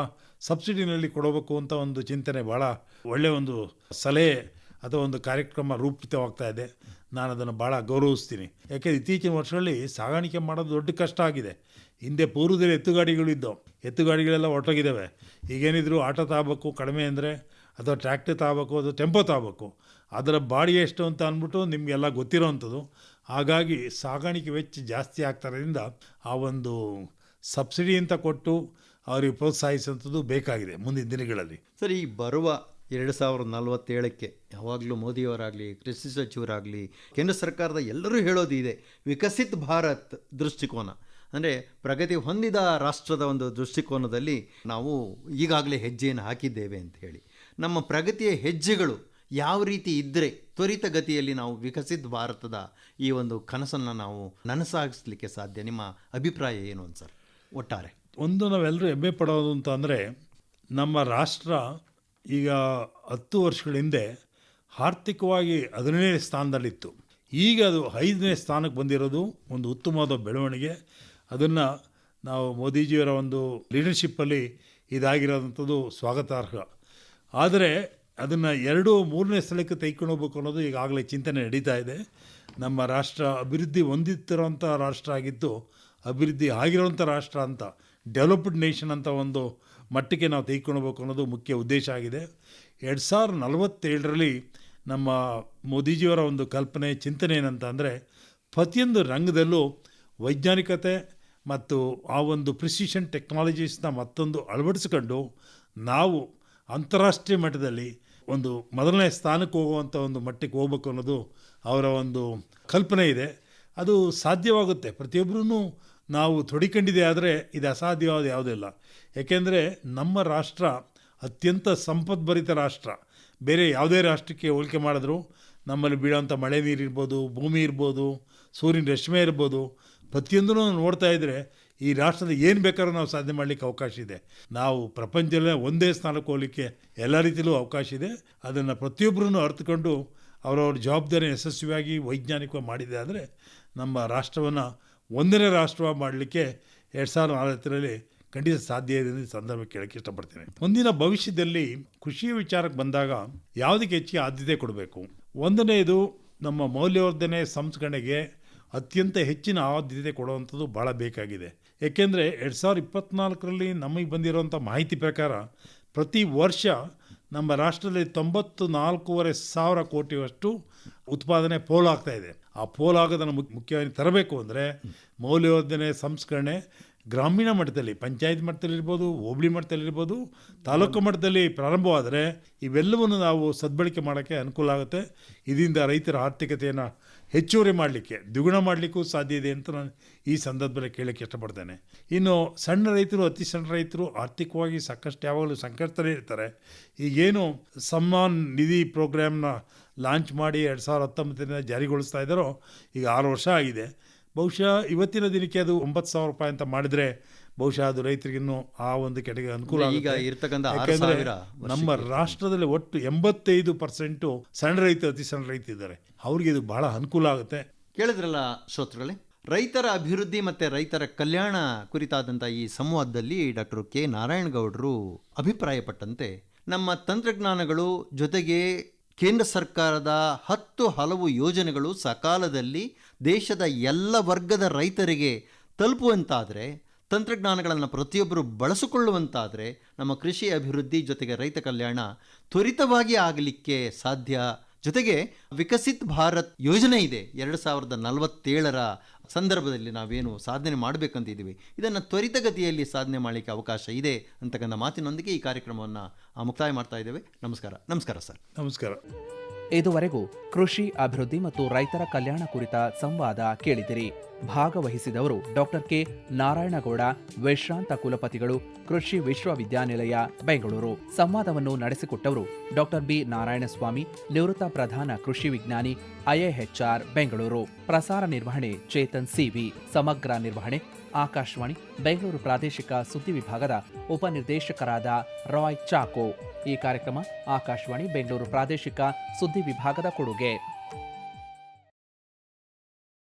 ಸಬ್ಸಿಡಿನಲ್ಲಿ ಕೊಡಬೇಕು ಅಂತ ಒಂದು ಚಿಂತನೆ ಭಾಳ ಒಳ್ಳೆಯ ಒಂದು ಸಲಹೆ ಅಥವಾ ಒಂದು ಕಾರ್ಯಕ್ರಮ ರೂಪಿತವಾಗ್ತಾ ಇದೆ. ನಾನು ಅದನ್ನು ಭಾಳ ಗೌರವಿಸ್ತೀನಿ. ಯಾಕೆಂದರೆ ಇತ್ತೀಚಿನ ವರ್ಷಗಳಲ್ಲಿ ಸಾಗಾಣಿಕೆ ಮಾಡೋದು ದೊಡ್ಡ ಕಷ್ಟ ಆಗಿದೆ. ಹಿಂದೆ ಪೂರ್ವದಲ್ಲಿ ಎತ್ತುಗಾಡಿಗಳು ಇದ್ದವು. ಎತ್ತುಗಾಡಿಗಳೆಲ್ಲ ಹೊರಟೋಗಿದ್ದಾವೆ. ಈಗೇನಿದ್ರು ಆಟೋ ತಗೋಬೇಕು ಕಡಿಮೆ ಅಂದರೆ ಅಥವಾ ಟ್ರ್ಯಾಕ್ಟರ್ ತಗೋಬೇಕು ಅಥವಾ ಟೆಂಪೋ ತಗೋಬೇಕು ಅದರ ಬಾಡಿ ಎಷ್ಟು ಅಂತ ಅಂದ್ಬಿಟ್ಟು ನಿಮಗೆಲ್ಲ ಗೊತ್ತಿರೋವಂಥದ್ದು ಹಾಗಾಗಿ ಸಾಗಾಣಿಕೆ ವೆಚ್ಚ ಜಾಸ್ತಿ ಆಗ್ತಾರಿಂದ ಆ ಒಂದು ಸಬ್ಸಿಡಿ ಅಂತ ಕೊಟ್ಟು ಅವರಿಗೆ ಪ್ರೋತ್ಸಾಹಿಸುವಂಥದ್ದು ಬೇಕಾಗಿದೆ ಮುಂದಿನ ದಿನಗಳಲ್ಲಿ. ಸರ್, ಈ ಬರುವ ಎರಡು ಸಾವಿರದ ನಲವತ್ತೇಳಕ್ಕೆ ಯಾವಾಗಲೂ ಮೋದಿಯವರಾಗಲಿ, ಕೃಷಿ ಸಚಿವರಾಗಲಿ, ಕೇಂದ್ರ ಸರ್ಕಾರದ ಎಲ್ಲರೂ ಹೇಳೋದು ಇದೆ, ವಿಕಸಿತ ಭಾರತ್ ದೃಷ್ಟಿಕೋನ. ಅಂದರೆ ಪ್ರಗತಿ ಹೊಂದಿದ ರಾಷ್ಟ್ರದ ಒಂದು ದೃಷ್ಟಿಕೋನದಲ್ಲಿ ನಾವು ಈಗಾಗಲೇ ಹೆಜ್ಜೆಯನ್ನು ಹಾಕಿದ್ದೇವೆ ಅಂತ ಹೇಳಿ. ನಮ್ಮ ಪ್ರಗತಿಯ ಹೆಜ್ಜೆಗಳು ಯಾವ ರೀತಿ ಇದ್ದರೆ ತ್ವರಿತಗತಿಯಲ್ಲಿ ನಾವು ವಿಕಸಿತ ಭಾರತದ ಈ ಒಂದು ಕನಸನ್ನು ನಾವು ನನಸಾಗಿಸ್ಲಿಕ್ಕೆ ಸಾಧ್ಯ? ನಿಮ್ಮ ಅಭಿಪ್ರಾಯ ಏನು ಅಂತ ಸರ್? ಒಟ್ಟಾರೆ. ಒಂದು ನಾವೆಲ್ಲರೂ ಹೆಮ್ಮೆ ಪಡೋದು ಅಂತ ಅಂದರೆ ನಮ್ಮ ರಾಷ್ಟ್ರ ಈಗ ಹತ್ತು ವರ್ಷಗಳ ಹಿಂದೆ ಆರ್ಥಿಕವಾಗಿ ಹದಿನೇಳನೇ ಸ್ಥಾನದಲ್ಲಿತ್ತು. ಈಗ ಅದು ಐದನೇ ಸ್ಥಾನಕ್ಕೆ ಬಂದಿರೋದು ಒಂದು ಉತ್ತಮವಾದ ಬೆಳವಣಿಗೆ. ಅದನ್ನು ನಾವು ಮೋದಿಜಿಯವರ ಒಂದು ಲೀಡರ್ಶಿಪ್ಪಲ್ಲಿ ಇದಾಗಿರೋದಂಥದ್ದು ಸ್ವಾಗತಾರ್ಹ. ಆದರೆ ಅದನ್ನು ಎರಡು ಮೂರನೇ ಸ್ಥಳಕ್ಕೆ ತೆಗೆದುಕೊಂಡು ಹೋಗ್ಬೇಕು ಅನ್ನೋದು ಈಗಾಗಲೇ ಚಿಂತನೆ ನಡೀತಾ ಇದೆ. ನಮ್ಮ ರಾಷ್ಟ್ರ ಅಭಿವೃದ್ಧಿ ಹೊಂದುತ್ತಿರೋಂಥ ರಾಷ್ಟ್ರ ಆಗಿದ್ದು ಅಭಿವೃದ್ಧಿ ಆಗಿರೋವಂಥ ರಾಷ್ಟ್ರ ಅಂತ ಡೆವಲಪ್ಡ್ ನೇಷನ್ ಅಂತ ಒಂದು ಮಟ್ಟಕ್ಕೆ ನಾವು ತೆಗೆದುಕೊಳ್ಬೇಕು ಅನ್ನೋದು ಮುಖ್ಯ ಉದ್ದೇಶ ಆಗಿದೆ. ಎರಡು ಸಾವಿರದ ನಲವತ್ತೇಳರಲ್ಲಿ ನಮ್ಮ ಮೋದಿಜಿಯವರ ಒಂದು ಕಲ್ಪನೆ, ಚಿಂತನೆ ಏನಂತ ಅಂದರೆ, ಪ್ರತಿಯೊಂದು ರಂಗದಲ್ಲೂ ವೈಜ್ಞಾನಿಕತೆ ಮತ್ತು ಆ ಒಂದು ಪ್ರಿಸಿಷನ್ ಟೆಕ್ನಾಲಜೀಸ್ನ ಮತ್ತೊಂದು ಅಳವಡಿಸ್ಕೊಂಡು ನಾವು ಅಂತಾರಾಷ್ಟ್ರೀಯ ಮಟ್ಟದಲ್ಲಿ ಒಂದು ಮೊದಲನೇ ಸ್ಥಾನಕ್ಕೆ ಹೋಗುವಂಥ ಒಂದು ಮಟ್ಟಕ್ಕೆ ಹೋಗ್ಬೇಕು ಅನ್ನೋದು ಅವರ ಒಂದು ಕಲ್ಪನೆ ಇದೆ. ಅದು ಸಾಧ್ಯವಾಗುತ್ತೆ. ಪ್ರತಿಯೊಬ್ಬರೂ ನಾವು ತೊಡಿಕೊಂಡಿದೆ ಆದರೆ ಇದು ಅಸಾಧ್ಯವಾದ ಯಾವುದಿಲ್ಲ ಏಕೆಂದರೆ ನಮ್ಮ ರಾಷ್ಟ್ರ ಅತ್ಯಂತ ಸಂಪದ್ಭರಿತ ರಾಷ್ಟ್ರ. ಬೇರೆ ಯಾವುದೇ ರಾಷ್ಟ್ರಕ್ಕೆ ಹೋಲಿಕೆ ಮಾಡಿದ್ರು ನಮ್ಮಲ್ಲಿ ಬೀಳೋಂಥ ಮಳೆ ನೀರು ಇರ್ಬೋದು, ಭೂಮಿ ಇರ್ಬೋದು, ಸೂರ್ಯನ ರಶ್ಮೆ ಇರ್ಬೋದು ಪ್ರತಿಯೊಂದೂ ನೋಡ್ತಾ ಇದ್ದರೆ ಈ ರಾಷ್ಟ್ರದ ಏನು ಬೇಕಾದ್ರೂ ನಾವು ಸಾಧನೆ ಮಾಡಲಿಕ್ಕೆ ಅವಕಾಶ ಇದೆ. ನಾವು ಪ್ರಪಂಚದಲ್ಲೇ ಒಂದೇ ಸ್ಥಾನಕ್ಕೆ ಹೋಗಲಿಕ್ಕೆ ಎಲ್ಲ ರೀತಿಯಲ್ಲೂ ಅವಕಾಶ ಇದೆ. ಅದನ್ನು ಪ್ರತಿಯೊಬ್ಬರೂ ಅರ್ಥಕೊಂಡು ಅವರವ್ರ ಜವಾಬ್ದಾರಿ ಯಶಸ್ವಿಯಾಗಿ ವೈಜ್ಞಾನಿಕವಾಗಿ ಮಾಡಿದೆ ಆದರೆ ನಮ್ಮ ರಾಷ್ಟ್ರವನ್ನು ಒಂದನೇ ರಾಷ್ಟ್ರವಾಗಿ ಮಾಡಲಿಕ್ಕೆ ಎರಡು ಸಾವಿರದ ನಲವತ್ತರಲ್ಲಿ ಖಂಡಿತ ಸಾಧ್ಯ ಇದೆ ಸಂದರ್ಭ ಕೇಳಕ್ಕೆ ಇಷ್ಟಪಡ್ತೇನೆ. ಮುಂದಿನ ಭವಿಷ್ಯದಲ್ಲಿ ಕೃಷಿಯ ವಿಚಾರಕ್ಕೆ ಬಂದಾಗ ಯಾವುದಕ್ಕೆ ಹೆಚ್ಚಿಗೆ ಆದ್ಯತೆ ಕೊಡಬೇಕು? ಒಂದನೆಯದು ನಮ್ಮ ಮೌಲ್ಯವರ್ಧನೆ ಸಂಸ್ಕರಣೆಗೆ ಅತ್ಯಂತ ಹೆಚ್ಚಿನ ಆದ್ಯತೆ ಕೊಡುವಂಥದ್ದು ಭಾಳ ಬೇಕಾಗಿದೆ. ಏಕೆಂದರೆ ಎರಡು ಸಾವಿರ ಇಪ್ಪತ್ತ್ನಾಲ್ಕರಲ್ಲಿ ನಮಗೆ ಬಂದಿರುವಂಥ ಮಾಹಿತಿ ಪ್ರಕಾರ ಪ್ರತಿ ವರ್ಷ ನಮ್ಮ ರಾಷ್ಟ್ರದಲ್ಲಿ ತೊಂಬತ್ತು ನಾಲ್ಕೂವರೆ ಸಾವಿರ ಕೋಟಿಯಷ್ಟು ಉತ್ಪಾದನೆ ಪೋಲಾಗ್ತಾ ಇದೆ. ಆ ಪೋಲಾಗೋದನ್ನು ಮುಖ್ಯವಾಗಿ ತರಬೇಕು ಅಂದರೆ ಮೌಲ್ಯವರ್ಧನೆ ಸಂಸ್ಕರಣೆ ಗ್ರಾಮೀಣ ಮಟ್ಟದಲ್ಲಿ, ಪಂಚಾಯತ್ ಮಟ್ಟದಲ್ಲಿರ್ಬೋದು, ಹೋಬಳಿ ಮಟ್ಟದಲ್ಲಿರ್ಬೋದು, ತಾಲೂಕು ಮಟ್ಟದಲ್ಲಿ ಪ್ರಾರಂಭವಾದರೆ ಇವೆಲ್ಲವನ್ನು ನಾವು ಸದ್ಬಳಕೆ ಮಾಡೋಕ್ಕೆ ಅನುಕೂಲ ಆಗುತ್ತೆ. ಇದರಿಂದ ರೈತರ ಆರ್ಥಿಕತೆಯನ್ನು ಹೆಚ್ಚುವರಿ ಮಾಡಲಿಕ್ಕೆ, ದ್ವಿಗುಣ ಮಾಡಲಿಕ್ಕೂ ಸಾಧ್ಯ ಇದೆ ಅಂತ ನಾನು ಈ ಸಂದರ್ಭದಲ್ಲಿ ಕೇಳೋಕ್ಕೆ ಇಷ್ಟಪಡ್ತೇನೆ. ಇನ್ನು ಸಣ್ಣ ರೈತರು, ಅತಿ ಸಣ್ಣ ರೈತರು ಆರ್ಥಿಕವಾಗಿ ಸಾಕಷ್ಟು ಯಾವಾಗಲೂ ಸಂಕಷ್ಟನೇ ಇರ್ತಾರೆ. ಈಗೇನು ಸಮ್ಮಾನ್ ನಿಧಿ ಪ್ರೋಗ್ರಾಮ್ನ ಲಾಂಚ್ ಮಾಡಿ ಎರಡು ಸಾವಿರದ ಹತ್ತೊಂಬತ್ತರಿಂದ ಜಾರಿಗೊಳಿಸ್ತಾ ಇದ್ದಾರೋ, ಈಗ ಆರು ವರ್ಷ ಆಗಿದೆ. ಬಹುಶಃ ಇವತ್ತಿನ ದಿನಕ್ಕೆ ಅದು ಒಂಬತ್ತು ಸಾವಿರ ರೂಪಾಯಿ ಅಂತ ಮಾಡಿದ್ರೆ ಬಹುಶಃ ಅದು ರೈತರಿಗಿನ್ನೂ ಆ ಒಂದು ಕೆಟಗೆ ಅನುಕೂಲ ಈಗ. ಇರ್ತಕ್ಕಂಥ ನಮ್ಮ ರಾಷ್ಟ್ರದಲ್ಲಿ ಒಟ್ಟು ಎಂಬತ್ತೈದು ಪರ್ಸೆಂಟು ಸಣ್ಣ ರೈತ ಅತಿ ಸಣ್ಣ ರೈತ ಇದ್ದಾರೆ. ಅವ್ರಿಗೆ ಇದು ಬಹಳ ಅನುಕೂಲ ಆಗುತ್ತೆ. ಕೇಳಿದ್ರಲ್ಲ ಶ್ರೋತೃಗಳೇ? ರೈತರ ಅಭಿವೃದ್ಧಿ ಮತ್ತು ರೈತರ ಕಲ್ಯಾಣ ಕುರಿತಾದಂಥ ಈ ಸಂವಾದದಲ್ಲಿ ಡಾಕ್ಟರ್ ಕೆ. ನಾರಾಯಣಗೌಡರು ಅಭಿಪ್ರಾಯಪಟ್ಟಂತೆ ನಮ್ಮ ತಂತ್ರಜ್ಞಾನಗಳು ಜೊತೆಗೆ ಕೇಂದ್ರ ಸರ್ಕಾರದ ಹತ್ತು ಹಲವು ಯೋಜನೆಗಳು ಸಕಾಲದಲ್ಲಿ ದೇಶದ ಎಲ್ಲ ವರ್ಗದ ರೈತರಿಗೆ ತಲುಪುವಂತಾದರೆ, ತಂತ್ರಜ್ಞಾನಗಳನ್ನು ಪ್ರತಿಯೊಬ್ಬರು ಬಳಸಿಕೊಳ್ಳುವಂತಾದರೆ ನಮ್ಮ ಕೃಷಿ ಅಭಿವೃದ್ಧಿ ಜೊತೆಗೆ ರೈತ ಕಲ್ಯಾಣ ತ್ವರಿತವಾಗಿ ಆಗಲಿಕ್ಕೆ ಸಾಧ್ಯ. ಜೊತೆಗೆ ವಿಕಸಿತ್ ಭಾರತ್ ಯೋಜನೆ ಇದೆ. ಎರಡು ಸಾವಿರದ ನಲವತ್ತೇಳರ ಸಂದರ್ಭದಲ್ಲಿ ನಾವೇನು ಸಾಧನೆ ಮಾಡಬೇಕಂತಿದ್ದೀವಿ. ಇದನ್ನು ತ್ವರಿತಗತಿಯಲ್ಲಿ ಸಾಧನೆ ಮಾಡಲಿಕ್ಕೆ ಅವಕಾಶ ಇದೆ ಅಂತಕ್ಕಂಥ ಮಾತಿನೊಂದಿಗೆ ಈ ಕಾರ್ಯಕ್ರಮವನ್ನು ಮುಕ್ತಾಯ ಮಾಡ್ತಾ ಇದ್ದೇವೆ. ನಮಸ್ಕಾರ. ನಮಸ್ಕಾರ ಸರ್. ನಮಸ್ಕಾರ. ಇದುವರೆಗೂ ಕೃಷಿ, ಅಭಿವೃದ್ಧಿ ಮತ್ತು ರೈತರ ಕಲ್ಯಾಣ ಕುರಿತ ಸಂವಾದ ಕೇಳಿದಿರಿ. ಭಾಗವಹಿಸಿದವರು ಡಾಕ್ಟರ್ ಕೆ. ನಾರಾಯಣಗೌಡ, ವಿಶ್ರಾಂತ ಕುಲಪತಿಗಳು, ಕೃಷಿ ವಿಶ್ವವಿದ್ಯಾನಿಲಯ, ಬೆಂಗಳೂರು. ಸಂವಾದವನ್ನು ನಡೆಸಿಕೊಟ್ಟವರು ಡಾಕ್ಟರ್ ಬಿ. ನಾರಾಯಣಸ್ವಾಮಿ, ನಿವೃತ್ತ ಪ್ರಧಾನ ಕೃಷಿ ವಿಜ್ಞಾನಿ ಐಎಹೆಚ್ಆರ್ ಬೆಂಗಳೂರು. ಪ್ರಸಾರ ನಿರ್ವಹಣೆ ಚೇತನ್ ಸಿವಿ ಸಮಗ್ರ ನಿರ್ವಹಣೆ ಆಕಾಶವಾಣಿ, ಬೆಂಗಳೂರು ಪ್ರಾದೇಶಿಕ ಸುದ್ದಿ ವಿಭಾಗದ ಉಪನಿರ್ದೇಶಕರಾದ ರಾಯ್ ಚಾಕೋ. ಈ ಕಾರ್ಯಕ್ರಮ ಆಕಾಶವಾಣಿ, ಬೆಂಗಳೂರು ಪ್ರಾದೇಶಿಕ ಸುದ್ದಿ ವಿಭಾಗದ ಕೊಡುಗೆ.